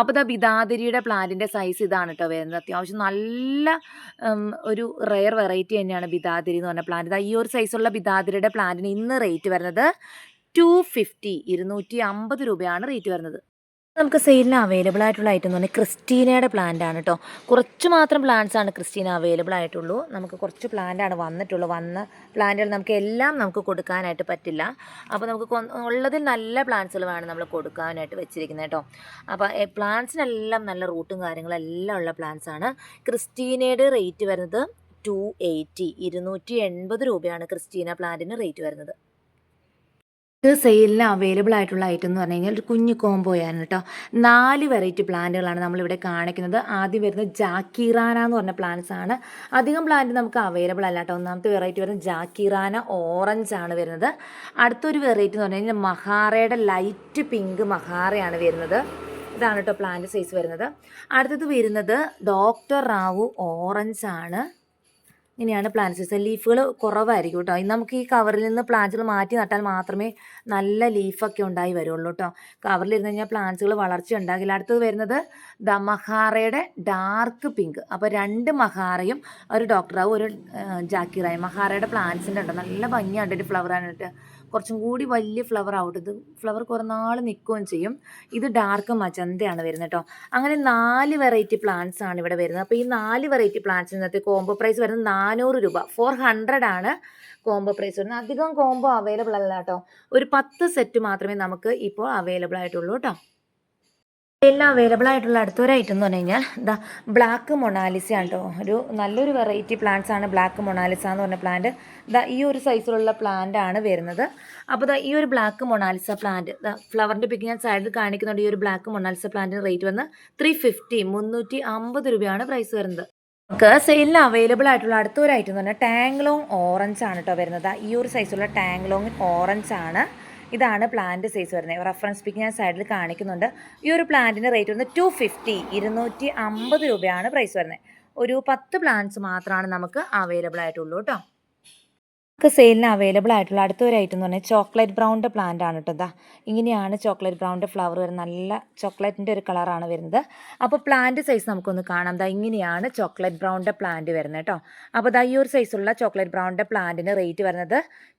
അപ്പോൾ ഇതാ ബിദാതിരിയുടെ പ്ലാന്റിന്റെ സൈസ് ഇതാണ് കേട്ടോ വരുന്നത്. അത്യാവശ്യം നല്ല ഒരു റെയർ വെറൈറ്റി തന്നെയാണ് ബിദാതിരി എന്ന് പറഞ്ഞ പ്ലാന്റ് ഈ ഒരു സൈസുള്ള ബിദാതിരിയുടെ പ്ലാന്റിന് ഇന്ന് റേറ്റ് വരുന്നത് ടു ഫിഫ്റ്റി ഇരുന്നൂറ്റി അമ്പത് രൂപയാണ് റേറ്റ് വരുന്നത്. നമുക്ക് സെയിലിന് അവൈലബിൾ ആയിട്ടുള്ള ഐറ്റം എന്ന് പറഞ്ഞാൽ ക്രിസ്റ്റീനയുടെ പ്ലാന്റ് ആണ് കേട്ടോ കുറച്ച് മാത്രം പ്ലാന്റ്സ് ആണ് ക്രിസ്റ്റീന അവൈലബിൾ ആയിട്ടുള്ളൂ. നമുക്ക് കുറച്ച് പ്ലാന്റ് ആണ് വന്നിട്ടുള്ളൂ. വന്ന പ്ലാന്റുകൾ നമുക്ക് എല്ലാം നമുക്ക് കൊടുക്കാനായിട്ട് പറ്റില്ല. അപ്പോൾ നമുക്ക് ഉള്ളതിൽ നല്ല പ്ലാന്റ്സുകൾ വേണം നമ്മൾ കൊടുക്കാനായിട്ട് വെച്ചിരിക്കുന്നത് കേട്ടോ അപ്പോൾ പ്ലാന്റ്സിനെല്ലാം നല്ല റൂട്ടും കാര്യങ്ങളും എല്ലാം ഉള്ള പ്ലാന്റ്സ് ആണ്. ക്രിസ്റ്റീനയുടെ റേറ്റ് വരുന്നത് ടു എയ്റ്റി ഇരുന്നൂറ്റി എൺപത് രൂപയാണ് ക്രിസ്റ്റീന പ്ലാന്റിന് റേറ്റ് വരുന്നത്. ഇത് സെയിലിന് അവൈലബിൾ ആയിട്ടുള്ള ഐറ്റം എന്ന് പറഞ്ഞു കഴിഞ്ഞാൽ ഒരു കുഞ്ഞു കോംബോയാണ് കേട്ടോ നാല് വെറൈറ്റി പ്ലാന്റുകളാണ് നമ്മളിവിടെ കാണിക്കുന്നത്. ആദ്യം വരുന്ന ജാക്കിറാന എന്ന് പറഞ്ഞ പ്ലാന്റ്സ് ആണ്. അധികം പ്ലാന്റ് നമുക്ക് അവൈലബിൾ അല്ല കേട്ടോ ഒന്നാമത്തെ വെറൈറ്റി വരുന്നത് ജാക്കിറാന ഓറഞ്ച് ആണ് വരുന്നത്. അടുത്തൊരു വെറൈറ്റി എന്ന് പറഞ്ഞു കഴിഞ്ഞാൽ മഹാറയുടെ ലൈറ്റ് പിങ്ക് മഹാറയാണ് വരുന്നത്. ഇതാണ് കേട്ടോ പ്ലാന്റ് സൈസ് വരുന്നത്. അടുത്തത് വരുന്നത് ഡോക്ടർ റാവു ഓറഞ്ച് ആണ്. ഇങ്ങനെയാണ് പ്ലാന്റ് സൈസ് ലീഫുകൾ കുറവായിരിക്കും കേട്ടോ നമുക്ക് ഈ കവറിൽ നിന്ന് പ്ലാന്റ്സുകൾ മാറ്റി നട്ടാൽ മാത്രമേ നല്ല ലീഫൊക്കെ ഉണ്ടായി വരുള്ളൂ കേട്ടോ കവറിലിരുന്ന് കഴിഞ്ഞാൽ പ്ലാന്റ്സുകൾ വളർച്ച ഉണ്ടാകില്ല. അടുത്തത് വരുന്നത് ദ മഹാറയുടെ ഡാർക്ക് പിങ്ക് അപ്പോൾ രണ്ട് മഹാറയും ഒരു ഡോക്ടറാവും ഒരു ജാക്കിറായും മഹാറയുടെ പ്ലാന്റ്സിന്റെ ഉണ്ട് നല്ല ഭംഗിയാണ് ഒരു ഫ്ലവറാനായിട്ട് കുറച്ചും കൂടി വലിയ ഫ്ലവർ ആവട്ടെ ഇത് ഫ്ലവർ കുറേ നാൾ നിൽക്കുകയും ചെയ്യും. ഇത് ഡാർക്ക് മജന്തയാണ് വരുന്നത് കേട്ടോ അങ്ങനെ നാല് വെറൈറ്റി പ്ലാന്റ്സ് ആണ് ഇവിടെ വരുന്നത്. അപ്പോൾ ഈ നാല് വെറൈറ്റി പ്ലാന്റ്സ് ഇന്നത്തെ കോംബോ പ്രൈസ് വരുന്നത് നാനൂറ് രൂപ. ഫോർ ഹൺഡ്രഡ് ആണ് കോംബോ പ്രൈസ് വരുന്നത്. അധികം കോംബോ അവൈലബിൾ അല്ല കേട്ടോ ഒരു പത്ത് സെറ്റ് മാത്രമേ നമുക്ക് ഇപ്പോൾ അവൈലബിൾ ആയിട്ടുള്ളൂ കേട്ടോ എല്ലാം അവൈലബിൾ ആയിട്ടുള്ള അടുത്തൊരു ഐറ്റം എന്ന് പറഞ്ഞു കഴിഞ്ഞാൽ ഇതാ ബ്ലാക്ക് മൊണാലിസ ആണ് കേട്ടോ ഒരു നല്ലൊരു വെറൈറ്റി പ്ലാന്റ്സ് ആണ് ബ്ലാക്ക് മൊണാലിസ എന്ന് പറഞ്ഞ പ്ലാന്റ് ദാ ഈ ഒരു സൈസിലുള്ള പ്ലാന്റ് ആണ് വരുന്നത്. അപ്പോൾ ദാ ഈ ഒരു ബ്ലാക്ക് മൊണാലിസ പ്ലാന്റ് ഫ്ലവറിന്റെ പിക്ക് ഞാൻ സൈഡിൽ കാണിക്കുന്നുണ്ട്. ഈ ഒരു ബ്ലാക്ക് മൊണാലിസ പ്ലാന്റിന് റേറ്റ് വന്ന് ത്രീ ഫിഫ്റ്റി മുന്നൂറ്റി അമ്പത് രൂപയാണ് പ്രൈസ് വരുന്നത്. നമുക്ക് സെയിലിന് അവൈലബിൾ ആയിട്ടുള്ള അടുത്തൊരു ഐറ്റം എന്ന് പറഞ്ഞാൽ ടാങ്ലോങ് ഓറഞ്ച് ആണ് കേട്ടോ വരുന്നത്. ദാ ഈ ഒരു സൈസുള്ള ടാങ്ലോങ് ഓറഞ്ച് ആണ്. ഇതാണ് പ്ലാന്റ് സൈസ് വരുന്നത്. റെഫറൻസ് പിക്ക് ഞാൻ സൈഡിൽ കാണിക്കുന്നുണ്ട്. ഈ ഒരു പ്ലാന്റിന്റെ റേറ്റ് വരുന്നത് ടു ഫിഫ്റ്റി ഇരുന്നൂറ്റി അമ്പത് രൂപയാണ് പ്രൈസ് വരുന്നത്. ഒരു പത്ത് പ്ലാന്റ്സ് മാത്രമാണ് നമുക്ക് അവൈലബിൾ ആയിട്ടുള്ളൂ കേട്ടോ നമുക്ക് സെയിലിന് അവൈലബിൾ ആയിട്ടുള്ള അടുത്തൊരു ഐറ്റം എന്ന് പറഞ്ഞാൽ ചോക്ലേറ്റ് ബ്രൗണിന്റെ പ്ലാന്റ് ആണ് കേട്ടോ ദാ. ഇങ്ങനെയാണ് ചോക്ലേറ്റ് ബ്രൗണിന്റെ ഫ്ലവർ വരുന്നത്. നല്ല ചോക്ലേറ്റിന്റെ ഒരു കളറാണ് വരുന്നത്. അപ്പോൾ പ്ലാന്റ് സൈസ് നമുക്കൊന്ന് കാണാം. ദാ ഇങ്ങനെയാണ് ചോക്ലേറ്റ് ബ്രൗണിന്റെ പ്ലാന്റ് വരുന്നത് കേട്ടോ അപ്പോൾ ദാ ഈ ഒരു സൈസുള്ള ചോക്ലേറ്റ് ബ്രൗണിന്റെ പ്ലാന്റിന് റേറ്റ് വരുന്നത്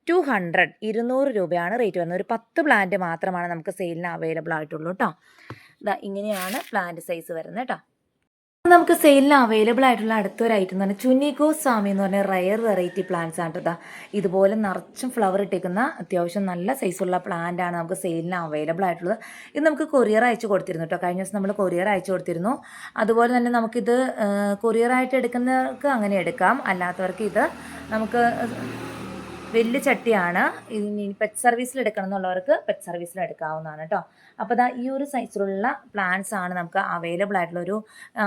ടു ഹൺഡ്രഡ് ഇരുന്നൂറ് രൂപയാണ് റേറ്റ് വരുന്നത്. ഒരു പത്ത് പ്ലാന്റ് മാത്രമാണ് നമുക്ക് സെയിലിന് അവൈലബിൾ ആയിട്ടുള്ളൂ കേട്ടോ ഇതാ ഇങ്ങനെയാണ് പ്ലാന്റ് സൈസ് വരുന്നത് കേട്ടോ നമുക്ക് സെയിലിന് അവൈലബിൾ ആയിട്ടുള്ള അടുത്തൊരു ഐറ്റം എന്ന് പറഞ്ഞാൽ ചുനിഗോ സ്വാമി എന്ന് പറഞ്ഞ റയർ വെറൈറ്റി പ്ലാന്റ്സ് ആണ് കേട്ടോ ഇതുപോലെ നിറച്ചും ഫ്ലവർ ഇട്ടേക്കുന്ന അത്യാവശ്യം നല്ല സൈസുള്ള പ്ലാന്റ് ആണ് നമുക്ക് സെയിലിന് അവൈലബിൾ ആയിട്ടുള്ളത്. ഇത് നമുക്ക് കൊറിയർ അയച്ചു കൊടുത്തിരുന്നു കേട്ടോ കഴിഞ്ഞ ദിവസം നമ്മൾ കൊറിയർ അയച്ചു കൊടുത്തിരുന്നു. അതുപോലെ തന്നെ നമുക്കിത് കൊറിയറായിട്ട് എടുക്കുന്നവർക്ക് അങ്ങനെ എടുക്കാം. അല്ലാത്തവർക്ക് ഇത് നമുക്ക് വലിയ ചട്ടിയാണ്. ഇനി പെറ്റ് സർവീസിൽ എടുക്കണം എന്നുള്ളവർക്ക് പെറ്റ് സർവീസിൽ എടുക്കാവുന്നതാണ് കേട്ടോ. അപ്പോൾ ദാ ഈ ഒരു സൈസിലുള്ള പ്ലാന്റ്സ് ആണ് നമുക്ക് അവൈലബിൾ ആയിട്ടുള്ള ഒരു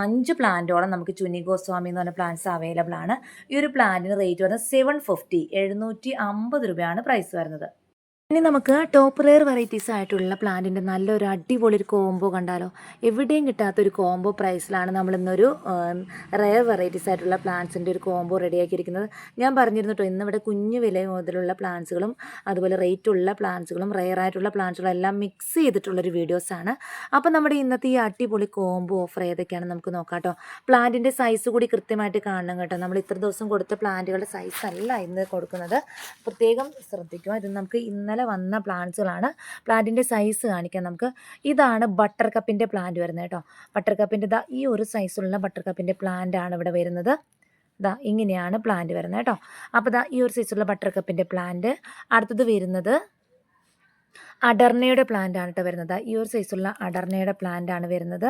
അഞ്ച് പ്ലാന്റോളം നമുക്ക് ചുനി ഗോസ്വാമി എന്ന് പറഞ്ഞ പ്ലാന്റ്സ് അവൈലബിൾ ആണ്. ഈ ഒരു പ്ലാന്റിന് റേറ്റ് വരുന്നത് സെവൻ ഫിഫ്റ്റി എഴുന്നൂറ്റി അമ്പത് രൂപയാണ് പ്രൈസ് വരുന്നത്. ഇനി നമുക്ക് ടോപ്പ് റെയർ വെറൈറ്റീസ് ആയിട്ടുള്ള പ്ലാന്റിന്റെ നല്ലൊരു അടിപൊളി ഒരു കോംബോ കണ്ടാലോ? എവിടെയും കിട്ടാത്തൊരു കോംബോ പ്രൈസിലാണ് നമ്മൾ ഇന്നൊരു റെയർ വെറൈറ്റീസ് ആയിട്ടുള്ള പ്ലാന്റ്സിന്റെ ഒരു കോംബോ റെഡിയാക്കിയിരിക്കുന്നത് ഞാൻ പറഞ്ഞിരുന്നു കേട്ടോ ഇന്നിവിടെ കുഞ്ഞു വില മുതലുള്ള പ്ലാന്റ്സുകളും അതുപോലെ റേറ്റ് ഉള്ള പ്ലാന്റ്സുകളും റെയർ ആയിട്ടുള്ള പ്ലാന്റ്സുകളും എല്ലാം മിക്സ് ചെയ്തിട്ടുള്ളൊരു വീഡിയോസാണ് അപ്പോൾ നമ്മുടെ ഇന്നത്തെ ഈ അടിപൊളി കോംബോ ഓഫർ ഏതൊക്കെയാണ് നമുക്ക് നോക്കാം കേട്ടോ പ്ലാന്റിന്റെ സൈസ് കൂടി കൃത്യമായിട്ട് കാണണം കേട്ടോ. നമ്മൾ ഇത്ര ദിവസം കൊടുത്ത പ്ലാന്റുകളുടെ സൈസ് അല്ല ഇന്ന് കൊടുക്കുന്നത്. പ്രത്യേകം ശ്രദ്ധിക്കുക. ഇത് നമുക്ക് ഇന്നലെ വന്ന പ്ലാന്റ്സുകളാണ്. പ്ലാന്റിന്റെ സൈസ് കാണിക്കാം നമുക്ക്. ഇതാണ് ബട്ടർ കപ്പിന്റെ പ്ലാന്റ് വരുന്നത് കേട്ടോ. ബട്ടർ കപ്പിന്റെ ദാ ഈ ഒരു സൈസുള്ള ബട്ടർ കപ്പിന്റെ ആണ് ഇവിടെ വരുന്നത്. ദാ ഇങ്ങനെയാണ് പ്ലാന്റ് വരുന്നത് കേട്ടോ. അപ്പോൾ ദാ ഈ ഒരു സൈസുള്ള ബട്ടർ കപ്പിന്റെ പ്ലാന്റ് അടുത്തത് വരുന്നത് അടർണയുടെ പ്ലാന്റ് ആണ് കേട്ടോ വരുന്നത്. ഈ ഒരു സൈസുള്ള അടർണയുടെ പ്ലാന്റ് ആണ് വരുന്നത്.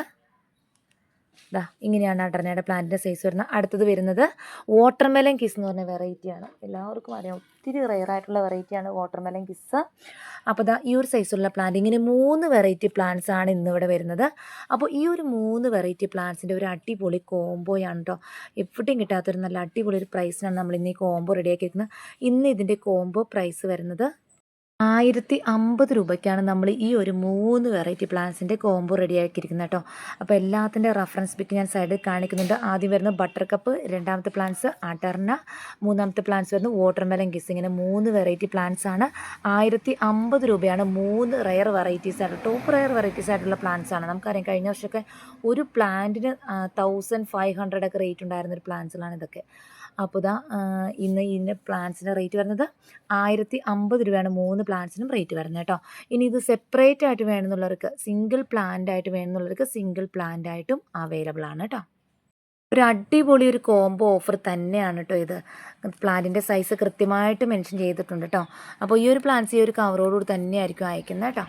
ദാ ഇങ്ങനെയാണ് അടർണയുടെ പ്ലാന്റിന്റെ സൈസ് വരുന്നത് അടുത്തത് വരുന്നത് വാട്ടർമെലൻ കിസ് എന്ന് പറഞ്ഞ വെറൈറ്റിയാണ് എല്ലാവർക്കും അറിയാം ഒത്തിരി റെയർ ആയിട്ടുള്ള വെറൈറ്റിയാണ് വാട്ടർമെലൻ കിസ് അപ്പോൾ ഈ ഒരു സൈസുള്ള പ്ലാന്റ് ഇങ്ങനെ മൂന്ന് വെറൈറ്റി പ്ലാന്റ്സ് ആണ് ഇന്നിവിടെ വരുന്നത്. അപ്പോൾ ഈ ഒരു മൂന്ന് വെറൈറ്റി പ്ലാന്റ്സിന്റെ ഒരു അടിപൊളി കോംബോയാണ് കേട്ടോ എവിടെയും കിട്ടാത്തൊരു നല്ല അടിപൊളി ഒരു പ്രൈസിനാണ് നമ്മൾ ഇന്ന് ഈ കോംബോ റെഡിയാക്കി വെക്കുന്നത് ഇന്ന് ഇതിന്റെ കോംബോ പ്രൈസ് വരുന്നത് ആയിരത്തി അമ്പത് രൂപയ്ക്കാണ് നമ്മൾ ഈ ഒരു മൂന്ന് വെറൈറ്റി പ്ലാന്റ്സിന്റെ കോംബോ റെഡിയാക്കിയിരിക്കുന്നത് കേട്ടോ. അപ്പോൾ എല്ലാത്തിന്റെ റഫറൻസ് പിക്ക് ഞാൻ സൈഡിൽ കാണിക്കുന്നുണ്ട്. ആദ്യം വരുന്ന ബട്ടർ കപ്പ് രണ്ടാമത്തെ പ്ലാന്റ്സ് അടർന മൂന്നാമത്തെ പ്ലാന്റ്സ് വരുന്നത് വാട്ടർമെലൻ കിസ് ഇങ്ങനെ മൂന്ന് വെറൈറ്റി പ്ലാന്റ്സ് ആണ്. ആയിരത്തി അമ്പത് രൂപയാണ് മൂന്ന് റയർ വെറൈറ്റീസ് ആയിട്ട് ടോപ്പ് റയർ വെറൈറ്റീസ് ആയിട്ടുള്ള പ്ലാന്റ്സ് ആണ്. നമുക്കറിയാം കഴിഞ്ഞ വർഷമൊക്കെ ഒരു പ്ലാന്റിന് തൗസൻഡ് ഫൈവ് ഹൺഡ്രഡ് ഒക്കെ റേറ്റ് ഉണ്ടായിരുന്ന പ്ലാന്റ്സുകളാണ് ഇതൊക്കെ. അപ്പോൾ ഇതാ ഇന്ന് ഇതിന്റെ പ്ലാന്റ്സിന്റെ റേറ്റ് വരുന്നത് ആയിരത്തി അമ്പത് രൂപയാണ്. മൂന്ന് പ്ലാന്റ്സിനും റേറ്റ് വരുന്നത് കേട്ടോ. ഇനി ഇത് സെപ്പറേറ്റ് ആയിട്ട് വേണമെന്നുള്ളവർക്ക് സിംഗിൾ പ്ലാന്റ് ആയിട്ട് വേണമെന്നുള്ളവർക്ക് സിംഗിൾ പ്ലാന്റ് ആയിട്ടും അവൈലബിൾ ആണ് കേട്ടോ. ഒരു അടിപൊളി ഒരു കോംബോ ഓഫർ തന്നെയാണ് കേട്ടോ ഇത്. പ്ലാന്റിന്റെ സൈസ് കൃത്യമായിട്ട് മെൻഷൻ ചെയ്തിട്ടുണ്ട് കേട്ടോ. അപ്പോൾ ഈ ഒരു പ്ലാന്റ്സ് ഈ ഒരു കവറോടുകൂടി തന്നെയായിരിക്കും അയക്കുന്നത് കേട്ടോ.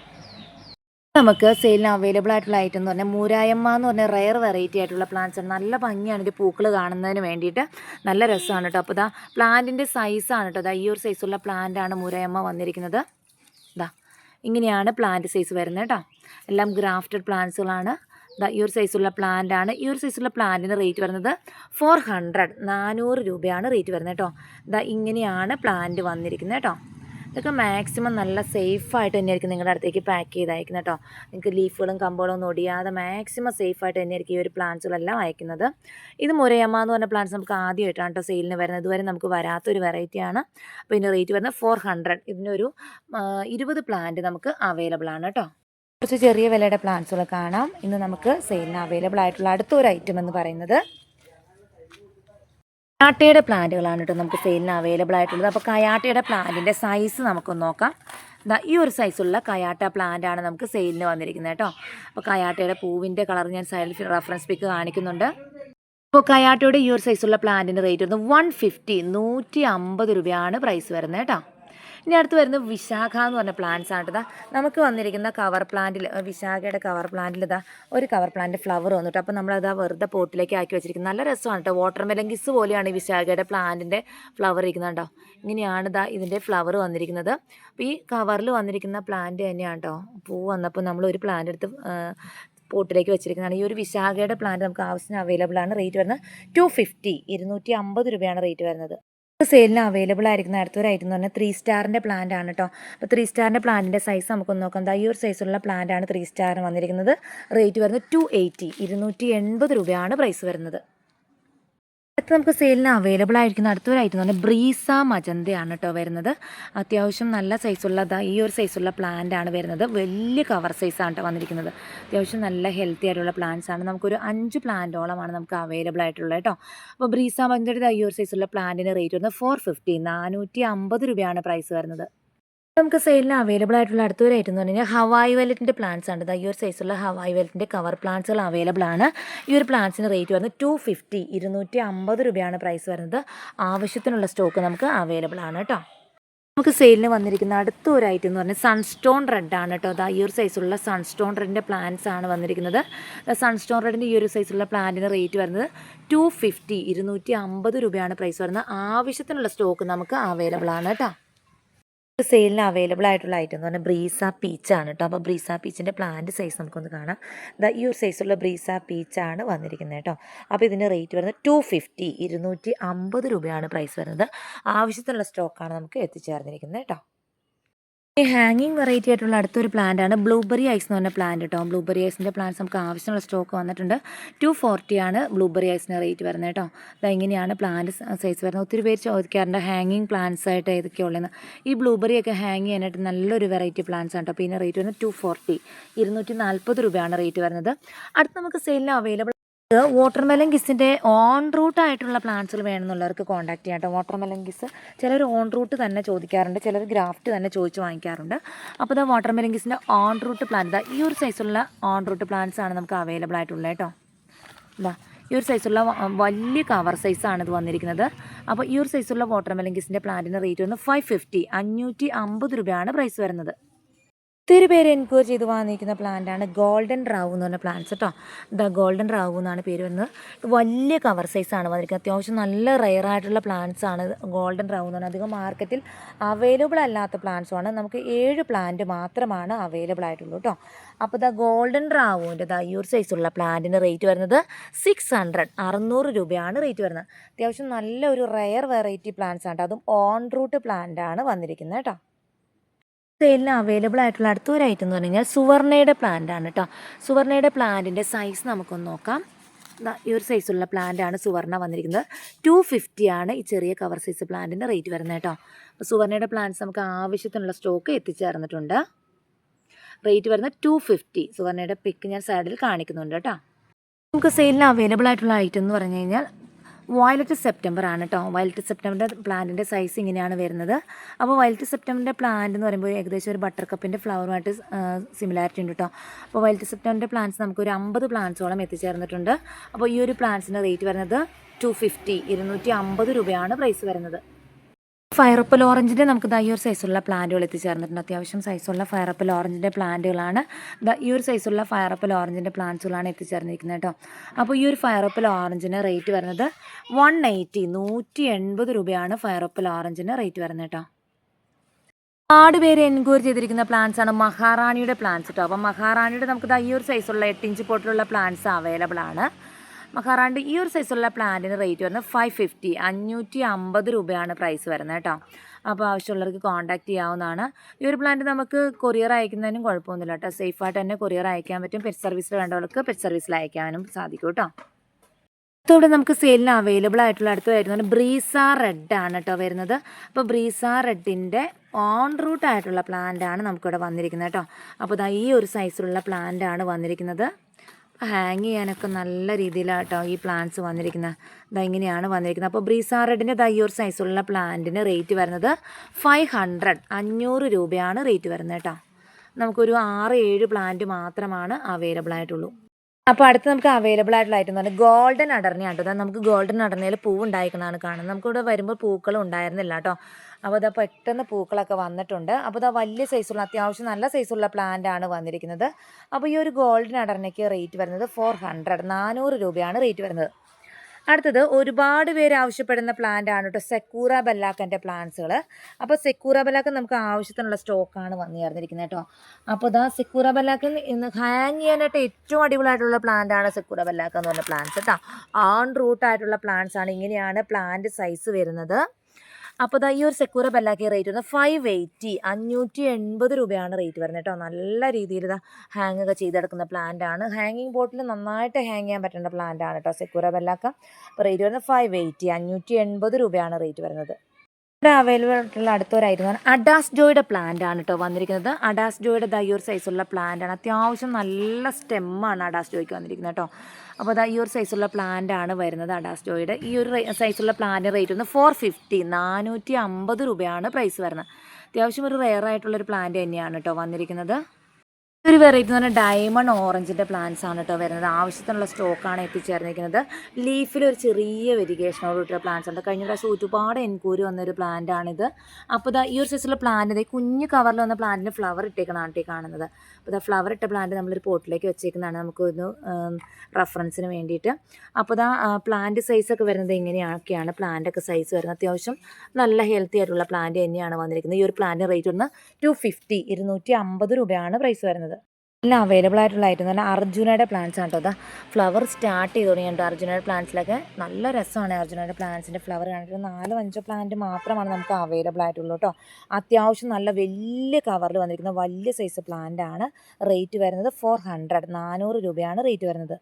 നമുക്ക് സെയിലിന് അവൈലബിൾ ആയിട്ടുള്ള ഐറ്റം എന്ന് പറഞ്ഞാൽ മൂരായമ്മ എന്ന് പറഞ്ഞ റയർ വെറൈറ്റി ആയിട്ടുള്ള പ്ലാന്റ്സ് ആണ്. നല്ല ഭംഗിയാണ് ഇതിന്റെ പൂക്കൾ കാണുന്നതിന് വേണ്ടിയിട്ട്. നല്ല രസമാണ് കേട്ടോ അപ്പോൾ ഇതാ പ്ലാന്റിന്റെ സൈസാണ് കേട്ടോ ഇതാ ഈ ഒരു സൈസുള്ള പ്ലാന്റ് ആണ് മൂരായമ്മ വന്നിരിക്കുന്നത്. ഇതാ ഇങ്ങനെയാണ് പ്ലാന്റ് സൈസ് വരുന്നത് കേട്ടോ എല്ലാം ഗ്രാഫ്റ്റഡ് പ്ലാന്റ്സുകളാണ് ഇതാ ഈ ഒരു സൈസുള്ള പ്ലാന്റ് ആണ്. ഈ ഒരു സൈസുള്ള പ്ലാന്റിന് റേറ്റ് വരുന്നത് ഫോർ ഹൺഡ്രഡ് നാനൂറ് രൂപയാണ് റേറ്റ് വരുന്നത് കേട്ടോ ഇതാ ഇങ്ങനെയാണ് പ്ലാന്റ് വന്നിരിക്കുന്നത് കേട്ടോ ഇതൊക്കെ മാക്സിമം നല്ല സേഫായിട്ട് തന്നെയായിരിക്കും നിങ്ങളുടെ അടുത്തേക്ക് പാക്ക് ചെയ്ത് അയക്കുന്നത് കേട്ടോ നിങ്ങൾക്ക് ലീഫുകളും കമ്പുകളും ഒന്നും ഒടിയാതെ മാക്സിമം സേഫായിട്ട് തന്നെയായിരിക്കും ഈ ഒരു പ്ലാന്റ്സുകളെല്ലാം അയക്കുന്നത്. ഇത് മുരയമ്മ എന്ന് പറഞ്ഞ പ്ലാന്റ്സ് നമുക്ക് ആദ്യമായിട്ടാണ് കേട്ടോ സെയിലിന് വരുന്നത്. ഇതുവരെ നമുക്ക് വരാത്തൊരു വെറൈറ്റിയാണ് അപ്പോൾ ഇതിന്റെ റേറ്റ് വരുന്നത് ഫോർ ഹൺഡ്രഡ് ഇതിനൊരു ഇരുപത് പ്ലാന്റ് നമുക്ക് അവൈലബിൾ ആണ് കേട്ടോ കുറച്ച് ചെറിയ വിലയുടെ പ്ലാന്റ്സുകൾ കാണാം. ഇന്ന് നമുക്ക് സെയിലിന് അവൈലബിൾ ആയിട്ടുള്ള അടുത്തൊരു ഐറ്റം എന്ന് പറയുന്നത് കയാട്ടയുടെ പ്ലാന്റുകളാണ് കേട്ടോ നമുക്ക് സെയിലിന് അവൈലബിൾ ആയിട്ടുള്ളത്. അപ്പോൾ കയാട്ടയുടെ പ്ലാന്റിന്റെ സൈസ് നമുക്കൊന്ന് നോക്കാം. ദാ ഈ ഒരു സൈസുള്ള കയാട്ട പ്ലാന്റ് ആണ് നമുക്ക് സെയിലിന് വന്നിരിക്കുന്നത് കേട്ടോ. അപ്പോൾ കയാട്ടയുടെ പൂവിന്റെ കളർ ഞാൻ സൈഡിൽ റെഫറൻസ് പിക്ക് കാണിക്കുന്നുണ്ട്. അപ്പോൾ കയാട്ടയുടെ ഈ ഒരു സൈസുള്ള പ്ലാന്റിന്റെ റേറ്റ് വരുന്നത് വൺ ഫിഫ്റ്റി നൂറ്റി അമ്പത് രൂപയാണ് പ്രൈസ് വരുന്നത് കേട്ടോ. ഇനി അടുത്ത് വരുന്നത് വിശാഖ എന്ന് പറഞ്ഞ പ്ലാന്റ്സ് ആണ് കേട്ടോ നമുക്ക് വന്നിരിക്കുന്ന കവർ പ്ലാന്റിൽ വിശാഖയുടെ കവർ പ്ലാന്റിൽ ഇതാ ഒരു കവർ പ്ലാന്റ് ഫ്ലവർ വന്നിട്ട് അപ്പോൾ നമ്മളത് വെറുതെ പോട്ടിലേക്ക് ആക്കി വെച്ചിരിക്കുന്നത് നല്ല രസമാണ് കേട്ടോ വാട്ടർ മെലങ്കിസ് പോലെയാണ് ഈ വിശാഖയുടെ പ്ലാന്റിന്റെ ഫ്ലവർ ഇരിക്കുന്നത് കേട്ടോ ഇങ്ങനെയാണ് ഇതാ ഇതിന്റെ ഫ്ലവർ വന്നിരിക്കുന്നത്. അപ്പോൾ ഈ കവറിൽ വന്നിരിക്കുന്ന പ്ലാന്റ് തന്നെയാണ് കേട്ടോ പൂ വന്നപ്പോൾ നമ്മൾ ഒരു പ്ലാന്റ് എടുത്ത് പോട്ടിലേക്ക് വെച്ചിരിക്കുന്നതാണ്. ഈ ഒരു വിശാഖയുടെ പ്ലാന്റ് നമുക്ക് ആവശ്യത്തിന് അവൈലബിൾ ആണ്. റേറ്റ് വരുന്നത് ടു ഫിഫ്റ്റി ഇരുന്നൂറ്റി അമ്പത് രൂപയാണ് റേറ്റ് വരുന്നത്. സെയിലിന് അവൈലബിൾ ആയിരിക്കുന്ന അടുത്തൊരു ഐറ്റം എന്ന് പറഞ്ഞാൽ ത്രീ സ്റ്റാറിന്റെ പ്ലാന്റ് ആണ് കേട്ടോ അപ്പോൾ ത്രീ സ്റ്റാറിന്റെ പ്ലാന്റിന്റെ സൈസ് നമുക്കൊന്ന് നോക്കാം. ഈ ഒരു സൈസുള്ള പ്ലാന്റ് ആണ് ത്രീ സ്റ്റാറിന് വന്നിരിക്കുന്നത്. റേറ്റ് വരുന്നത് ടു എയ്റ്റി ഇരുന്നൂറ്റി എൺപത് രൂപയാണ് പ്രൈസ് വരുന്നത്. അടുത്ത് നമുക്ക് സെയിലിന് അവൈലബിൾ ആയിരിക്കുന്ന അടുത്തൊരു ഐറ്റം എന്ന് പറഞ്ഞാൽ ബ്രീസ മജന്തയാണ് കേട്ടോ വരുന്നത്. അത്യാവശ്യം നല്ല സൈസുള്ള ഈ ഒരു സൈസുള്ള പ്ലാന്റ് ആണ് വരുന്നത്. വലിയ കവർ സൈസാണ് കേട്ടോ വന്നിരിക്കുന്നത്. അത്യാവശ്യം നല്ല ഹെൽത്തി ആയിട്ടുള്ള പ്ലാന്റ്സ് ആണ്. നമുക്കൊരു അഞ്ച് പ്ലാന്റോളമാണ് നമുക്ക് അവൈലബിൾ ആയിട്ടുള്ളത് കേട്ടോ. അപ്പോൾ ബ്രീസ മജന്തയുടെ ഈ ഒരു സൈസുള്ള പ്ലാന്റിന് റേറ്റ് വരുന്നത് ഫോർ ഫിഫ്റ്റി നാനൂറ്റി അമ്പത് രൂപയാണ് പ്രൈസ് വരുന്നത്. നമുക്ക് സെയിലിന് അവൈലബിൾ ആയിട്ടുള്ള അടുത്തൊരു ഐറ്റം എന്ന് പറഞ്ഞാൽ ഹവായ് വെല്ലറ്റിന്റെ പ്ലാന്റ്സ് ആണ്. ഈ ഒരു സൈസുള്ള ഹവായ് വെല്ലറ്റിന്റെ കവർ പ്ലാന്റ്സുകൾ അവൈലബിൾ ആണ്. ഈ ഒരു പ്ലാന്റ്സിന് റേറ്റ് വരുന്നത് ടു ഫിഫ്റ്റി ഇരുന്നൂറ്റി അമ്പത് രൂപയാണ് പ്രൈസ് വരുന്നത്. ആവശ്യത്തിനുള്ള സ്റ്റോക്ക് നമുക്ക് അവൈലബിൾ ആണ് കേട്ടോ നമുക്ക് സെയിലിന് വന്നിരിക്കുന്ന അടുത്ത ഒരു ഐറ്റം എന്ന് പറഞ്ഞാൽ സൺസ്റ്റോൺ റെഡ് ആണ് കേട്ടോ അതാ ഈ ഒരു സൈസുള്ള സൺസ്റ്റോൺ റെഡിന്റെ പ്ലാന്റ്സ് ആണ് വന്നിരിക്കുന്നത്. സൺസ്റ്റോൺ റെഡിന്റെ ഈ ഒരു സൈസുള്ള പ്ലാന്റിന് റേറ്റ് വരുന്നത് ടു ഫിഫ്റ്റി ഇരുന്നൂറ്റി അമ്പത് രൂപയാണ് പ്രൈസ് വരുന്നത്. ആവശ്യത്തിനുള്ള സ്റ്റോക്ക് നമുക്ക് അവൈലബിൾ ആണ് കേട്ടോ സെയിലിന് അവൈലബിൾ ആയിട്ടുള്ള ഐറ്റം എന്ന് പറഞ്ഞാൽ ബ്രീസ പീച്ചാണ് കേട്ടോ അപ്പോൾ ബ്രീസ പീച്ചിന്റെ പ്ലാന്റ് സൈസ് നമുക്കൊന്ന് കാണാം. ദ ഈ ഒരു സൈസുള്ള ബ്രീസ പീച്ചാണ് വന്നിരിക്കുന്നത് കേട്ടോ അപ്പോൾ ഇതിന്റെ റേറ്റ് വരുന്നത് ടു ഫിഫ്റ്റി രൂപയാണ് പ്രൈസ് വരുന്നത്. ആവശ്യത്തിനുള്ള സ്റ്റോക്കാണ് നമുക്ക് എത്തിച്ചേർന്നിരിക്കുന്നത് കേട്ടോ ഹാങ്ങിങ് വെറൈറ്റി ആയിട്ടുള്ള അടുത്തൊരു പ്ലാന്റ് ആണ്. ബ്ലൂബെറി ഐസ് എന്ന് പറഞ്ഞ പ്ലാന്റ് കേട്ടോ ബ്ലൂബെറി ഐസിന്റെ പ്ലാന്റ്സ് നമുക്ക് ആവശ്യമുള്ള സ്റ്റോക്ക് വന്നിട്ടുണ്ട്. ടു ഫോർട്ടിയാണ് ബ്ലൂബെറി ഐസിന്റെ റേറ്റ് വരുന്നത് കേട്ടോ അത് ഇങ്ങനെയാണ് പ്ലാന്റ് സൈസ് വരുന്നത്. ഒത്തിരി പേര് ചോദിക്കാറുണ്ട് ഹാങ്ങിങ് പ്ലാന്റ്സ് ആയിട്ട് ഏതൊക്കെയുള്ളതെന്ന് ഈ ബ്ലൂബെറി ഒക്കെ ഹാങ് ചെയ്യാനായിട്ട് നല്ലൊരു വെറൈറ്റി പ്ലാന്റ്സ് ആണ് കേട്ടോ അപ്പോൾ റേറ്റ് വരുന്നത് ടു ഫോർട്ടി ഇരുന്നൂറ്റി നാൽപ്പത് രൂപയാണ് റേറ്റ് വരുന്നത്. അടുത്ത് നമുക്ക് സെയിലിന് അവൈലബിൾ വാട്ടർമെലൻ കിസിന്റെ ഓൺ റൂട്ട് ആയിട്ടുള്ള പ്ലാന്റ്സുകൾ വേണമെന്നുള്ളവർക്ക് കോൺടാക്ട് ചെയ്യാം കേട്ടോ വാട്ടർമെലൻ കിസ് ചിലർ ഓൺ റൂട്ട് തന്നെ ചോദിക്കാറുണ്ട് ചിലർ ഗ്രാഫ്റ്റ് തന്നെ ചോദിച്ച് വാങ്ങിക്കാറുണ്ട്. അപ്പോൾ ഇതാ വാട്ടർമെലൻ കിസിന്റെ ഓൺ റൂട്ട് പ്ലാന്റ് ഈ ഒരു സൈസുള്ള ഓൺ റൂട്ട് പ്ലാന്റ്സ് ആണ് നമുക്ക് അവൈലബിൾ ആയിട്ടുള്ളത് കേട്ടോ ഇതാ ഈ ഒരു സൈസുള്ള വലിയ കവർ സൈസാണ് ഇത് വന്നിരിക്കുന്നത്. അപ്പോൾ ഈ ഒരു സൈസുള്ള വാട്ടർമെലൻ കിസിന്റെ പ്ലാന്റിന്റെ റേറ്റ് വന്ന് ഫൈവ് ഫിഫ്റ്റി അഞ്ഞൂറ്റി അമ്പത് രൂപയാണ് പ്രൈസ് വരുന്നത്. ഒത്തിരി പേര് എൻക്വയർ ചെയ്ത് വാങ്ങിക്കുന്ന പ്ലാന്റാണ് ഗോൾഡൻ റാവു എന്ന് പറഞ്ഞ പ്ലാന്റ്സ് കേട്ടോ ദ ഗോൾഡൻ റാവു എന്നാണ് പേര് വരുന്നത്. വലിയ കവർ സൈസാണ് വന്നിരിക്കുന്നത്. അത്യാവശ്യം നല്ല റെയർ ആയിട്ടുള്ള പ്ലാന്റ്സ് ആണ് ഗോൾഡൻ റാവു എന്ന് പറഞ്ഞാൽ അധികം മാർക്കറ്റിൽ അവൈലബിൾ അല്ലാത്ത പ്ലാന്റ്സും ആണ്. നമുക്ക് ഏഴ് പ്ലാന്റ് മാത്രമാണ് അവൈലബിൾ ആയിട്ടുള്ളൂ കേട്ടോ അപ്പോൾ ദ ഗോൾഡൻ റാവുവിന്റെ ദ ഈ സൈസുള്ള പ്ലാന്റിന് റേറ്റ് വരുന്നത് സിക്സ് ഹൺഡ്രഡ് അറുന്നൂറ് രൂപയാണ് റേറ്റ് വരുന്നത്. അത്യാവശ്യം നല്ലൊരു റെയർ വെറൈറ്റി പ്ലാന്റ്സ് ആണ് അതും ഓൺ റൂട്ട് പ്ലാന്റ് ആണ് വന്നിരിക്കുന്നത് കേട്ടോ സെയിലിന് അവൈലബിൾ ആയിട്ടുള്ള അടുത്ത ഒരു ഐറ്റം എന്ന് പറഞ്ഞു കഴിഞ്ഞാൽ സുവർണയുടെ പ്ലാന്റ് ആണ് കേട്ടോ സുവർണയുടെ പ്ലാന്റിന്റെ സൈസ് നമുക്കൊന്ന് നോക്കാം. ഈ ഒരു സൈസുള്ള പ്ലാന്റ് ആണ് സുവർണ വന്നിരിക്കുന്നത്. ടു ഫിഫ്റ്റി ആണ് ഈ ചെറിയ കവർ സൈസ് പ്ലാന്റിന്റെ റേറ്റ് വരുന്നത് കേട്ടോ അപ്പോൾ സുവർണയുടെ പ്ലാന്റ്സ് നമുക്ക് ആവശ്യത്തിനുള്ള സ്റ്റോക്ക് എത്തിച്ചേർന്നിട്ടുണ്ട് റേറ്റ് വരുന്നത് ടു ഫിഫ്റ്റി സുവർണയുടെ പിക്ക് ഞാൻ സൈഡിൽ കാണിക്കുന്നുണ്ട് കേട്ടോ നമുക്ക് സെയിലിന് അവൈലബിൾ ആയിട്ടുള്ള ഐറ്റം എന്ന് പറഞ്ഞു കഴിഞ്ഞാൽ വയലറ്റ് സെപ്റ്റംബർ ആണ് കേട്ടോ വയലറ്റ് സെപ്റ്റംബറിന്റെ പ്ലാന്റിന്റെ സൈസ് ഇങ്ങനെയാണ് വരുന്നത്. അപ്പോൾ വയലറ്റ് സെപ്റ്റംബറിന്റെ പ്ലാന്റ് എന്ന് പറയുമ്പോൾ ഏകദേശം ഒരു ബട്ടർ കപ്പിന്റെ ഫ്ലവറുമായിട്ട് സിമിലാരിറ്റി ഉണ്ട് കേട്ടോ അപ്പോൾ വയലറ്റ് സെപ്റ്റംബറിന്റെ പ്ലാന്റ്സ് നമുക്ക് ഒരു അമ്പത് പ്ലാന്റ്സോളം എത്തിച്ചേർന്നിട്ടുണ്ട്. അപ്പോൾ ഈ ഒരു പ്ലാന്റ്സിന്റെ റേറ്റ് വരുന്നത് ടു ഫിഫ്റ്റി ഇരുന്നൂറ്റി അമ്പത് രൂപയാണ് പ്രൈസ് വരുന്നത്. ഫയറപ്പൽ ഓറഞ്ചിന്റെ നമുക്ക് ദാ ഈ ഒരു സൈസുള്ള പ്ലാന്റുകൾ എത്തിച്ചേർന്നിട്ടുണ്ട്. അത്യാവശ്യം സൈസുള്ള ഫയറപ്പൽ ഓറഞ്ചിന്റെ പ്ലാന്റുകളാണ്. ദാ ഈ ഒരു സൈസുള്ള ഫയറപ്പൽ ഓറഞ്ചിന്റെ പ്ലാന്റ്സുകളാണ് എത്തിച്ചേർന്നിരിക്കുന്നത് കേട്ടോ. അപ്പോൾ ഈ ഒരു ഫയറപ്പൽ ഓറഞ്ചിന് റേറ്റ് വരുന്നത് വൺ എയ്റ്റി നൂറ്റി എൺപത് രൂപയാണ് ഫയറപ്പൽ ഓറഞ്ചിന് റേറ്റ് വരുന്നത് കേട്ടോ. ഒരുപാട് പേര് എൻക്വയറി ചെയ്തിരിക്കുന്ന പ്ലാന്റ്സ് ആണ് മഹാറാണിയുടെ പ്ലാന്റ്സ് കേട്ടോ. അപ്പം മഹാറാണിയുടെ നമുക്ക് ദാ ഈ ഒരു സൈസുള്ള എട്ട് ഇഞ്ച് പോട്ടിലുള്ള പ്ലാന്റ്സ് അവൈലബിൾ ആണ്. മഹാറാണിയുടെ ഈ ഒരു സൈസുള്ള പ്ലാന്റിന് റേറ്റ് വരുന്നത് ഫൈവ് ഫിഫ്റ്റി അഞ്ഞൂറ്റി അമ്പത് രൂപയാണ് പ്രൈസ് വരുന്നത് കേട്ടോ. അപ്പോൾ ആവശ്യമുള്ളവർക്ക് കോൺടാക്റ്റ് ചെയ്യാവുന്നതാണ്. ഈ ഒരു പ്ലാന്റ് നമുക്ക് കൊറിയർ അയക്കുന്നതിനും കുഴപ്പമൊന്നുമില്ല കേട്ടോ. സേഫായിട്ട് തന്നെ കൊറിയർ അയക്കാൻ പറ്റും. പെറ്റ് സർവീസിൽ വേണ്ടവർക്ക് പെറ്റ് സർവീസിൽ അയക്കാനും സാധിക്കും കേട്ടോ. അടുത്തോടെ നമുക്ക് സെയിലിന് അവൈലബിൾ ആയിട്ടുള്ള അടുത്ത് വരുന്നത് ബ്രീസ റെഡ് ആണ് കേട്ടോ വരുന്നത്. അപ്പോൾ ബ്രീസ റെഡിന്റെ ഓൺ റൂട്ട് ആയിട്ടുള്ള പ്ലാന്റ് ആണ് നമുക്കിവിടെ വന്നിരിക്കുന്നത് കേട്ടോ. അപ്പോൾ ഈ ഒരു സൈസിലുള്ള പ്ലാന്റ് ആണ് വന്നിരിക്കുന്നത്. ഹാങ് ചെയ്യാനൊക്കെ നല്ല രീതിയിലാണ് കേട്ടോ ഈ പ്ലാന്റ്സ് വന്നിരിക്കുന്നത് ഇതാ ഇങ്ങനെയാണ് വന്നിരിക്കുന്നത് അപ്പോൾ ബ്രീസാറഡിന്റെ ദാ ഈ സൈസുള്ള പ്ലാന്റിന് റേറ്റ് വരുന്നത് ഫൈവ് ഹൺഡ്രഡ് അഞ്ഞൂറ് രൂപയാണ് റേറ്റ് വരുന്നത് കേട്ടോ നമുക്കൊരു ആറ് ഏഴ് പ്ലാന്റ് മാത്രമാണ് അവൈലബിൾ ആയിട്ടുള്ളൂ. അപ്പോൾ അടുത്ത് നമുക്ക് അവൈലബിൾ ആയിട്ടുള്ള ഐറ്റം എന്ന് പറഞ്ഞാൽ ഗോൾഡൻ അടർണിയാണ് കേട്ടോ നമുക്ക് ഗോൾഡൻ അടർണയിൽ പൂവ് ഉണ്ടായിരിക്കുന്നതാണ് കാണുന്നത്. നമുക്കിവിടെ വരുമ്പോൾ പൂക്കളും ഉണ്ടായിരുന്നില്ല കേട്ടോ അപ്പോൾ ഇതാ പെട്ടെന്ന് പൂക്കളൊക്കെ വന്നിട്ടുണ്ട്. അപ്പോൾ ഇതാ വലിയ സൈസുള്ള അത്യാവശ്യം നല്ല സൈസുള്ള പ്ലാന്റ് ആണ് വന്നിരിക്കുന്നത്. അപ്പോൾ ഈ ഒരു ഗോൾഡൻ അടർണയ്ക്ക് റേറ്റ് വരുന്നത് ഫോർ ഹൺഡ്രഡ് നാനൂറ് രൂപയാണ് റേറ്റ് വരുന്നത്. അടുത്തത് ഒരുപാട് പേര് ആവശ്യപ്പെടുന്ന പ്ലാന്റ് ആണ് കേട്ടോ സെക്കൂറ ബെല്ലാക്കന്റെ പ്ലാന്റ്സുകൾ അപ്പോൾ സെക്കൂറ ബെല്ലാക്ക നമുക്ക് ആവശ്യത്തിനുള്ള സ്റ്റോക്കാണ് വന്നു ചേർന്നിരിക്കുന്നത് കേട്ടോ അപ്പോൾ ഇതാ സെക്കൂറ ബെല്ലാക്കൻ ഇന്ന് ഹാങ് ചെയ്യാനായിട്ട് ഏറ്റവും അടിപൊളിയായിട്ടുള്ള പ്ലാന്റ് ആണ് സെക്കൂറ ബെല്ലാക്ക എന്ന് പറഞ്ഞ പ്ലാന്റ്സ് കേട്ടോ ആൺ റൂട്ടായിട്ടുള്ള പ്ലാന്റ്സ് ആണ്. ഇങ്ങനെയാണ് പ്ലാന്റ് സൈസ് വരുന്നത്. അപ്പോൾ ഈ ഒരു സെക്യൂർ ബെല്ലാക്കി റേറ്റ് വരുന്നത് ഫൈവ് എയ്റ്റി അഞ്ഞൂറ്റി എൺപത് രൂപയാണ് റേറ്റ് വരുന്നത് കേട്ടോ. നല്ല രീതിയിൽ ഇതാ ഹാങ് ഒക്കെ ചെയ്തെടുക്കുന്ന പ്ലാന്റ് ആണ്. ഹാങ്ങിങ് ബോട്ടിൽ നന്നായിട്ട് ഹാങ് ചെയ്യാൻ പറ്റേണ്ട പ്ലാന്റ് ആണ് കേട്ടോ സെക്യൂർ ബെല്ലാക്ക. അപ്പോൾ റേറ്റ് വരുന്നത് ഫൈവ് എയ്റ്റി അഞ്ഞൂറ്റി എൺപത് രൂപയാണ് റേറ്റ് വരുന്നത്. ഇവിടെ അവൈലബിൾ ആയിട്ടുള്ള അടുത്തവരായിരുന്നു അഡാസ് ജോയുടെ പ്ലാന്റ് ആണ് കേട്ടോ വന്നിരിക്കുന്നത്. അഡാസ് ജോയുടെ ദാ ഈ ഒരു സൈസുള്ള പ്ലാന്റ് ആണ്. അത്യാവശ്യം നല്ല സ്റ്റെമ്മാണ് അഡാസ് ജോയ്ക്ക് വന്നിരിക്കുന്നത് കേട്ടോ അപ്പോൾ ദാ ഈ സൈസുള്ള പ്ലാന്റ് ആണ് വരുന്നത് അഡാസ് ജോയുടെ ഈ ഒരു സൈസുള്ള പ്ലാന്റ് റേറ്റ് വന്ന് ഫോർ ഫിഫ്റ്റി നാനൂറ്റി അമ്പത് രൂപയാണ് പ്രൈസ് വരുന്നത്. അത്യാവശ്യം ഒരു റെയർ ആയിട്ടുള്ളൊരു പ്ലാന്റ് തന്നെയാണ് കേട്ടോ വന്നിരിക്കുന്നത്. ഒരു വെറൈറ്റി എന്ന് പറഞ്ഞാൽ ഡയമണ്ട് ഓറഞ്ചിന്റെ പ്ലാന്റ്സ് ആണ് കേട്ടോ വരുന്നത്. ആവശ്യത്തിനുള്ള സ്റ്റോക്കാണ് എത്തിച്ചേർന്നിരിക്കുന്നത്. ലീഫിൽ ഒരു ചെറിയ വെരിഗേഷനോട് കൂട്ടിയ പ്ലാന്റ്സ് ഉണ്ട്. കഴിഞ്ഞ പ്രാവശ്യം ഒരുപാട് എൻക്വയറി വന്നൊരു പ്ലാന്റ് ആണിത്. അപ്പോൾ ഈ ഒരു സൈസിലുള്ള പ്ലാന്റ് കുഞ്ഞു കവറിൽ വന്ന പ്ലാന്റിന് ഫ്ലവർ ഇട്ടേക്കണാണ് കാണുന്നത്. അപ്പോൾ ഇതാ ഫ്ലവർ ഇട്ട പ്ലാന്റ് നമ്മളൊരു പോട്ടിലേക്ക് വെച്ചേക്കുന്നതാണ് നമുക്കൊന്ന് റെഫറൻസിന് വേണ്ടിയിട്ട്. അപ്പോൾ ഇതാ പ്ലാന്റ് സൈസൊക്കെ വരുന്നത് ഇങ്ങനെയൊക്കെയാണ്. പ്ലാന്റൊക്കെ സൈസ് വരുന്നത്. അത്യാവശ്യം നല്ല ഹെൽത്തി ആയിട്ടുള്ള പ്ലാന്റ് തന്നെയാണ് വന്നിരിക്കുന്നത്. ഈ ഒരു പ്ലാന്റ് റേറ്റ് വന്ന് ടു ഫിഫ്റ്റി ഇരുന്നൂറ്റി അമ്പത് രൂപയാണ് പ്രൈസ് വരുന്നത്. എല്ലാം അവൈലബിൾ ആയിട്ടുള്ള ഐറ്റം തന്നെ അർജുനയുടെ പ്ലാന്റ്സ് ആണ് കേട്ടോ. അതാ ഫ്ലവർ സ്റ്റാർട്ട് ചെയ്ത് തുടങ്ങിയിട്ടുണ്ട് അർജുനയുടെ പ്ലാന്റ്സിലൊക്കെ നല്ല രസമാണ് അർജുനയുടെ പ്ലാന്റ്സിന്റെ ഫ്ലവർ കണ്ടിട്ട്. നാലോ അഞ്ചോ പ്ലാന്റ് മാത്രമാണ് നമുക്ക് അവൈലബിൾ ആയിട്ടുള്ളൂ കേട്ടോ. അത്യാവശ്യം നല്ല വലിയ കവറിൽ വന്നിരിക്കുന്ന വലിയ സൈസ് പ്ലാന്റ് ആണ് റേറ്റ് വരുന്നത് ഫോർ ഹൺഡ്രഡ് നാനൂറ് രൂപയാണ് റേറ്റ് വരുന്നത്.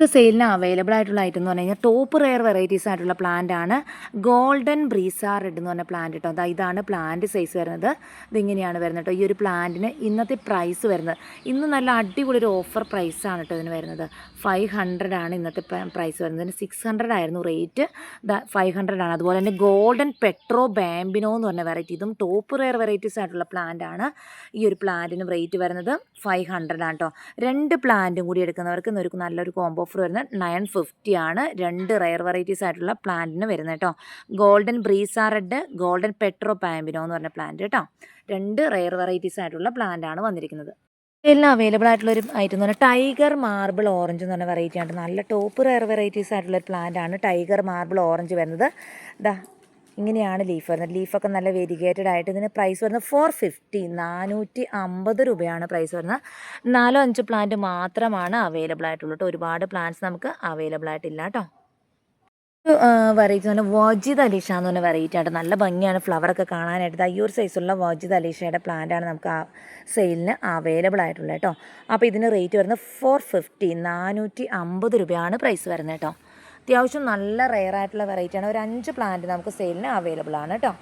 നമുക്ക് സെയിലിന് അവൈലബിൾ ആയിട്ടുള്ള ഐറ്റം എന്ന് പറഞ്ഞു കഴിഞ്ഞാൽ ടോപ്പ് റെയർ വെറൈറ്റീസ് ആയിട്ടുള്ള പ്ലാന്റ് ആണ് ഗോൾഡൻ ബ്രീസ റെഡ് എന്ന് പറഞ്ഞ പ്ലാന്റ് കേട്ടോ അതാ ഇതാണ് പ്ലാന്റ് സൈസ് വരുന്നത്. ഇതിങ്ങനെയാണ് വരുന്നത് കേട്ടോ ഈ ഒരു പ്ലാന്റിന് ഇന്നത്തെ പ്രൈസ് വരുന്നത്. ഇന്ന് നല്ല അടിപൊളി ഒരു ഓഫർ പ്രൈസ് ആണ് കേട്ടോ ഇതിന് വരുന്നത്. ഫൈവ് ഹൺഡ്രഡ് ആണ് ഇന്നത്തെ പ്രൈസ് വരുന്നത്. ഇതിന് സിക്സ് ഹൺഡ്രഡ് ആയിരുന്നു റേറ്റ് ഫൈവ് ഹൺഡ്രഡ് ആണ്. അതുപോലെ തന്നെ ഗോൾഡൻ പെട്രോ ബാംബിനോ എന്ന് പറഞ്ഞ വെറൈറ്റി ഇതും ടോപ്പ് റെയർ വെറൈറ്റീസ് ആയിട്ടുള്ള പ്ലാന്റ് ആണ്. ഈ ഒരു പ്ലാന്റിന് റേറ്റ് വരുന്നത് ഫൈവ് ഹൺഡ്രഡ് ആണ് കേട്ടോ രണ്ട് പ്ലാന്റും കൂടി എടുക്കുന്നവർക്ക് ഇന്നൊരു നല്ലൊരു കോംബോ ഓഫർ വരുന്നത് നയൻ ഫിഫ്റ്റി ആണ്. രണ്ട് റയർ വെറൈറ്റീസ് ആയിട്ടുള്ള പ്ലാന്റിന് വരുന്നത് കേട്ടോ. ഗോൾഡൻ ബ്രീസ റെഡ് ഗോൾഡൻ പെട്രോ പാമ്പിനോ എന്ന് പറഞ്ഞ പ്ലാന്റ് കേട്ടോ. രണ്ട് റയർ വെറൈറ്റീസ് ആയിട്ടുള്ള പ്ലാന്റ് ആണ് വന്നിരിക്കുന്നത്. എല്ലാം അവൈലബിൾ ആയിട്ടുള്ള ഒരു ഐറ്റം എന്ന് പറഞ്ഞാൽ ടൈഗർ മാർബിൾ ഓറഞ്ച് എന്ന് പറഞ്ഞ വെറൈറ്റി ആണ്. നല്ല ടോപ്പ് റയർ വെറൈറ്റീസ് ആയിട്ടുള്ള ഒരു പ്ലാന്റ് ആണ് ടൈഗർ മാർബിൾ ഓറഞ്ച് വരുന്നത്. ദാ ഇങ്ങനെയാണ് ലീഫ് വരുന്നത്. ലീഫൊക്കെ നല്ല വെരിഗേറ്റഡ് ആയിട്ട് ഇതിന് പ്രൈസ് വരുന്നത് ഫോർ ഫിഫ്റ്റി നാനൂറ്റി അമ്പത് രൂപയാണ് പ്രൈസ് വരുന്നത്. നാലോ അഞ്ച് പ്ലാന്റ് മാത്രമാണ് അവൈലബിൾ ആയിട്ടുള്ളൂ കേട്ടോ ഒരുപാട് പ്ലാന്റ്സ് നമുക്ക് അവൈലബിൾ ആയിട്ടില്ല കേട്ടോ വെറൈറ്റി എന്ന് പറഞ്ഞാൽ വാജിദ് അലീഷ എന്ന് പറഞ്ഞ വെറൈറ്റി ആണ് നല്ല ഭംഗിയാണ്. ഫ്ലവറൊക്കെ കാണാനായിട്ട്. ഈ ഒരു സൈസുള്ള വാജിദ് അലീഷയുടെ പ്ലാന്റ് ആണ് നമുക്ക് ആ സെയിലിന് അവൈലബിൾ ആയിട്ടുള്ളത് കേട്ടോ അപ്പോൾ ഇതിന് റേറ്റ് വരുന്നത് ഫോർ ഫിഫ്റ്റി നാനൂറ്റി അമ്പത് രൂപയാണ് പ്രൈസ് വരുന്നത് കേട്ടോ അത്യാവശ്യം നല്ല റെയർ ആയിട്ടുള്ള വെറൈറ്റി ആണ്. ഒരു അഞ്ച് പ്ലാന്റ് നമുക്ക് സെയിലിന് അവൈലബിൾ ആണ് കേട്ടോ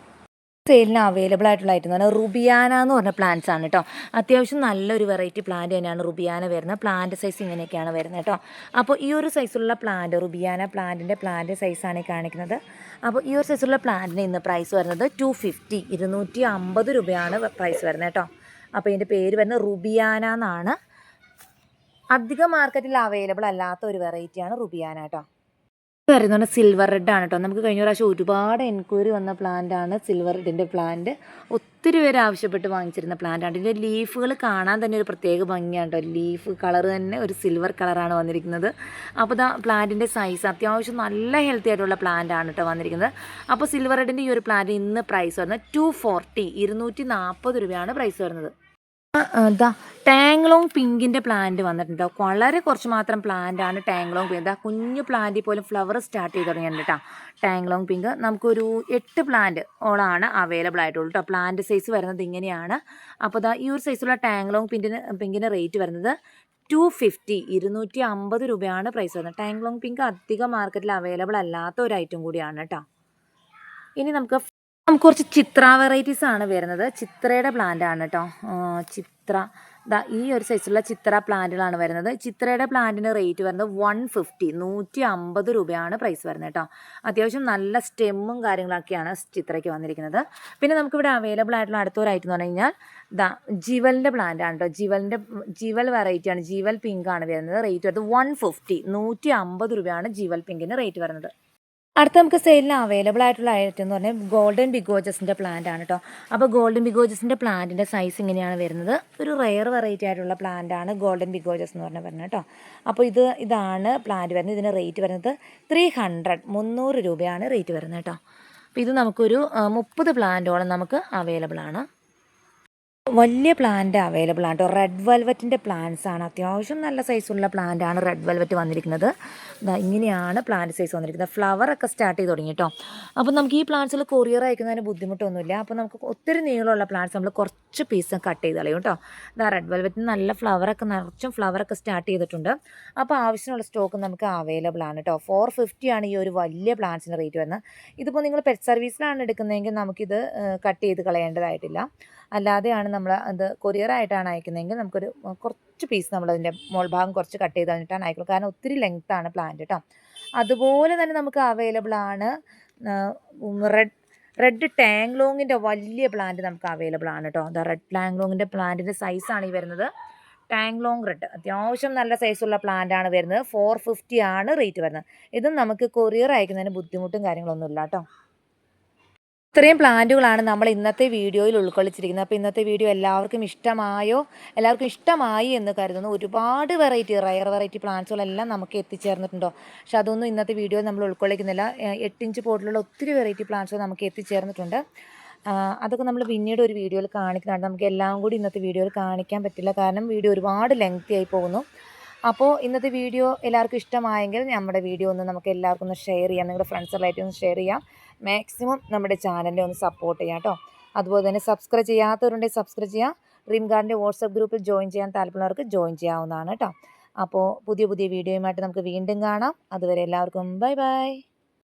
സെയിലിന് അവൈലബിൾ ആയിട്ടുള്ള ഐറ്റം എന്ന് പറഞ്ഞാൽ റുബിയാന എന്ന് പറഞ്ഞ പ്ലാന്റ്സ് ആണ് കേട്ടോ അത്യാവശ്യം നല്ലൊരു വെറൈറ്റി പ്ലാന്റ് തന്നെയാണ് റുബിയാന വരുന്നത്. പ്ലാന്റ് സൈസ് ഇങ്ങനെയൊക്കെയാണ് വരുന്നത് കേട്ടോ അപ്പോൾ ഈ ഒരു സൈസുള്ള പ്ലാന്റ് റുബിയാന പ്ലാന്റിന്റെ പ്ലാന്റ് സൈസാണ് കാണിക്കുന്നത്. അപ്പോൾ ഈ ഒരു സൈസുള്ള പ്ലാന്റിന് ഇന്ന് പ്രൈസ് വരുന്നത് ടു ഫിഫ്റ്റി ഇരുന്നൂറ്റി അമ്പത് രൂപയാണ് പ്രൈസ് വരുന്നത് കേട്ടോ അപ്പോൾ ഇതിന്റെ പേര് വരുന്നത് റുബിയാന എന്നാണ്. അധികം മാർക്കറ്റിൽ അവൈലബിൾ അല്ലാത്ത ഒരു വെറൈറ്റിയാണ് റുബിയാന കേട്ടോ വരുന്നത് പറഞ്ഞാൽ സിൽവർ റെഡ് ആണ് കേട്ടോ നമുക്ക് കഴിഞ്ഞ പ്രാവശ്യം ഒരുപാട് എൻക്വയറി വന്ന പ്ലാന്റ് ആണ് സിൽവർ റെഡിന്റെ പ്ലാന്റ് ഒത്തിരി പേര് ആവശ്യപ്പെട്ട് വാങ്ങിച്ചിരുന്ന പ്ലാന്റ് ആണ്. ഇതിന്റെ ലീഫുകൾ കാണാൻ തന്നെ ഒരു പ്രത്യേക ഭംഗിയാണ് കേട്ടോ ലീഫ് കളർ തന്നെ ഒരു സിൽവർ കളറാണ് വന്നിരിക്കുന്നത്. അപ്പോൾ ഇതാ പ്ലാന്റിന്റെ സൈസ് അത്യാവശ്യം നല്ല ഹെൽത്തി ആയിട്ടുള്ള പ്ലാന്റ് ആണ് കേട്ടോ വന്നിരിക്കുന്നത്. അപ്പോൾ സിൽവർ റെഡിന്റെ ഈ ഒരു പ്ലാന്റ് ഇന്ന് പ്രൈസ് വരുന്നത് ടു ഫോർട്ടി ഇരുന്നൂറ്റി നാൽപ്പത് രൂപയാണ് പ്രൈസ് വരുന്നത്. ഇതാ ടാങ്ലോങ് പിങ്കിന്റെ പ്ലാന്റ് വന്നിട്ടുണ്ട്? വളരെ കുറച്ച് മാത്രം പ്ലാന്റ് ആണ് ടാങ്ലോങ് പിങ്ക്. എന്താ കുഞ്ഞു പ്ലാന്റിൽ പോലും ഫ്ലവർ സ്റ്റാർട്ട് ചെയ്ത് തുടങ്ങിയിട്ടുണ്ട് കേട്ടോ ടാങ്ലോങ് പിങ്ക് നമുക്കൊരു എട്ട് പ്ലാന്റ് ഓളാണ് അവൈലബിൾ ആയിട്ടുള്ളൂ കേട്ടോ പ്ലാന്റ് സൈസ് വരുന്നത് ഇങ്ങനെയാണ്. അപ്പോൾ ഈ ഒരു സൈസുള്ള ടാങ്ലോങ് പിങ്കിന് പിങ്കിന്റെ റേറ്റ് വരുന്നത് ടു ഫിഫ്റ്റി ഇരുന്നൂറ്റി അമ്പത് രൂപയാണ് പ്രൈസ് വരുന്നത്. ടാങ്ലോങ് പിങ്ക് അധികം മാർക്കറ്റിൽ അവൈലബിൾ അല്ലാത്ത ഒരു ഐറ്റം കൂടിയാണ് കേട്ടോ ഇനി നമുക്ക് നമുക്ക് കുറച്ച് ചിത്ര വെറൈറ്റീസ് ആണ് വരുന്നത്. ചിത്രയുടെ പ്ലാന്റ് ആണ് കേട്ടോ ചിത്ര. ഈ ഒരു സൈസുള്ള ചിത്ര പ്ലാന്റുകളാണ് വരുന്നത്. ചിത്രയുടെ പ്ലാന്റിന് റേറ്റ് വരുന്നത് വൺ ഫിഫ്റ്റി നൂറ്റി അമ്പത് രൂപയാണ് പ്രൈസ് വരുന്നത് കേട്ടോ അത്യാവശ്യം നല്ല സ്റ്റെമ്മും കാര്യങ്ങളൊക്കെയാണ് ചിത്രയ്ക്ക് വന്നിരിക്കുന്നത്. പിന്നെ നമുക്കിവിടെ അവൈലബിൾ ആയിട്ടുള്ള അടുത്തൊരു ഐറ്റം എന്ന് പറഞ്ഞു കഴിഞ്ഞാൽ ദാ ജിവലിന്റെ പ്ലാന്റ് ആണ് കേട്ടോ ജിവലിന്റെ ജിവൽ വെറൈറ്റിയാണ് ജീവൽ പിങ്ക് ആണ് വരുന്നത്. റേറ്റ് വരുന്നത് വൺ ഫിഫ്റ്റി നൂറ്റി അമ്പത് രൂപയാണ് ജീവൽ പിങ്കിന് റേറ്റ് വരുന്നത്. അടുത്ത നമുക്ക് സെയിലിന് അവൈലബിൾ ആയിട്ടുള്ള ഐറ്റം എന്ന് പറഞ്ഞാൽ ഗോൾഡൻ ബിഗോജസിന്റെ പ്ലാന്റ് ആണ് കേട്ടോ അപ്പോൾ ഗോൾഡൻ ബിഗോജസിന്റെ പ്ലാന്റിന്റെ സൈസ് ഇങ്ങനെയാണ് വരുന്നത്. ഒരു റെയർ വെറൈറ്റി ആയിട്ടുള്ള പ്ലാന്റ് ആണ് ഗോൾഡൻ ബിഗോജസ് എന്ന് പറഞ്ഞാൽ പറഞ്ഞത് കേട്ടോ അപ്പോൾ ഇത് ഇതാണ് പ്ലാന്റ് വരുന്നത്. ഇതിന് റേറ്റ് വരുന്നത് ത്രീ ഹൺഡ്രഡ് മുന്നൂറ് രൂപയാണ് റേറ്റ് വരുന്നത് കേട്ടോ അപ്പോൾ ഇത് നമുക്കൊരു മുപ്പത് പ്ലാന്റോളം നമുക്ക് അവൈലബിൾ ആണ്. വലിയ പ്ലാന്റ് അവൈലബിൾ ആണ് കേട്ടോ റെഡ് വെൽവെറ്റിന്റെ പ്ലാന്റ്സ് ആണ്. അത്യാവശ്യം നല്ല സൈസുള്ള പ്ലാന്റ് ആണ് റെഡ് വെൽവെറ്റ് വന്നിരിക്കുന്നത്. ഇങ്ങനെയാണ് പ്ലാന്റ് സൈസ് വന്നിരിക്കുന്നത്. ഫ്ലവർ ഒക്കെ സ്റ്റാർട്ട് ചെയ്ത് തുടങ്ങി കേട്ടോ അപ്പോൾ നമുക്ക് ഈ പ്ലാന്റ്സിൽ കൊറിയർ അയക്കുന്നതിന് ബുദ്ധിമുട്ടൊന്നുമില്ല. അപ്പോൾ നമുക്ക് ഒത്തിരി നീളമുള്ള പ്ലാന്റ്സ് നമ്മൾ കുറച്ച് പീസ് കട്ട് ചെയ്ത് കളയും കേട്ടോ ഇതാ റെഡ് വെൽവെറ്റിന് നല്ല ഫ്ലവറൊക്കെ നിറച്ചും ഫ്ലവറൊക്കെ സ്റ്റാർട്ട് ചെയ്തിട്ടുണ്ട്. അപ്പോൾ ആവശ്യമുള്ള സ്റ്റോക്ക് നമുക്ക് അവൈലബിൾ ആണ് കേട്ടോ ഫോർ ഫിഫ്റ്റിയാണ് ഈ ഒരു വലിയ പ്ലാന്റ്സിന്റെ റേറ്റ് വരുന്നത്. ഇതിപ്പോൾ നിങ്ങൾ പെറ്റ് സർവീസിലാണ് എടുക്കുന്നതെങ്കിൽ നമുക്കിത് കട്ട് ചെയ്ത് കളയേണ്ടതായിട്ടില്ല. അല്ലാതെയാണ് നമ്മൾ അത് കൊറിയർ ആയിട്ടാണ് അയക്കുന്നതെങ്കിൽ നമുക്കൊരു കുറച്ച് പീസ് മോൾ ഭാഗം കുറച്ച് കട്ട് ചെയ്ത് തന്നിട്ടാണ് അയക്കുള്ളൂ. കാരണം ഒത്തിരി ലെങ്ത് ആണ് പ്ലാന്റ് കേട്ടോ അതുപോലെ തന്നെ നമുക്ക് അവൈലബിൾ ആണ് റെഡ് റെഡ് ടാങ്ലോങ്ങിന്റെ വലിയ പ്ലാന്റ് നമുക്ക് അവൈലബിൾ ആണ് കേട്ടോ എന്താ റെഡ് ടാങ്ലോങ്ങിന്റെ പ്ലാന്റിന്റെ സൈസാണ് ഈ വരുന്നത്. ടാങ്ലോങ് റെഡ് അത്യാവശ്യം നല്ല സൈസുള്ള പ്ലാന്റ് ആണ് വരുന്നത്. ഫോർ ഫിഫ്റ്റി ആണ് റേറ്റ് വരുന്നത്. ഇതും നമുക്ക് കൊറിയർ അയക്കുന്നതിന് ബുദ്ധിമുട്ടും കാര്യങ്ങളൊന്നുമില്ല കേട്ടോ ഇത്രയും പ്ലാന്റുകളാണ് നമ്മൾ ഇന്നത്തെ വീഡിയോയിൽ ഉൾക്കൊള്ളിച്ചിരിക്കുന്നത്. അപ്പോൾ ഇന്നത്തെ വീഡിയോ എല്ലാവർക്കും ഇഷ്ടമായോ? എല്ലാവർക്കും ഇഷ്ടമായി എന്ന് കരുതുന്നു. ഒരുപാട് വെറൈറ്റി റയർ വെറൈറ്റി പ്ലാന്റ്സുകളെല്ലാം നമുക്ക് എത്തിച്ചേർന്നിട്ടുണ്ടോ? പക്ഷെ അതൊന്നും ഇന്നത്തെ വീഡിയോ നമ്മൾ ഉൾക്കൊള്ളിക്കുന്നില്ല. എട്ട് ഇഞ്ച് പോട്ടിലുള്ള ഒത്തിരി വെറൈറ്റി പ്ലാന്റ്സുകൾ നമുക്ക് എത്തിച്ചേർന്നിട്ടുണ്ട്. അതൊക്കെ നമ്മൾ പിന്നീട് ഒരു വീഡിയോയിൽ കാണിക്കുന്നതാണ്. നമുക്ക് എല്ലാം കൂടി ഇന്നത്തെ വീഡിയോയിൽ കാണിക്കാൻ പറ്റില്ല. കാരണം വീഡിയോ ഒരുപാട് ലെങ്തി ആയി പോകുന്നു. അപ്പോൾ ഇന്നത്തെ വീഡിയോ എല്ലാവർക്കും ഇഷ്ടമായെങ്കിൽ നമ്മുടെ വീഡിയോ ഒന്ന് നമുക്ക് എല്ലാവർക്കും ഒന്ന് ഷെയർ ചെയ്യാം. നിങ്ങളുടെ ഫ്രണ്ട്സ് ഒന്ന് ഷെയർ ചെയ്യാം. മാക്സിമം നമ്മുടെ ചാനലിനെ ഒന്ന് സപ്പോർട്ട് ചെയ്യാം കേട്ടോ. അതുപോലെ തന്നെ സബ്സ്ക്രൈബ് ചെയ്യാത്തവരുണ്ടെങ്കിൽ സബ്സ്ക്രൈബ് ചെയ്യാം. ഡ്രീം ഗാർഡിന്റെ വാട്സപ്പ് ഗ്രൂപ്പിൽ ജോയിൻ ചെയ്യാൻ താല്പര്യമുള്ളവർക്ക് ജോയിൻ ചെയ്യാവുന്നതാണ് കേട്ടോ. അപ്പോൾ പുതിയ പുതിയ വീഡിയോയുമായിട്ട് നമുക്ക് വീണ്ടും കാണാം. അതുവരെ എല്ലാവർക്കും ബൈ ബൈ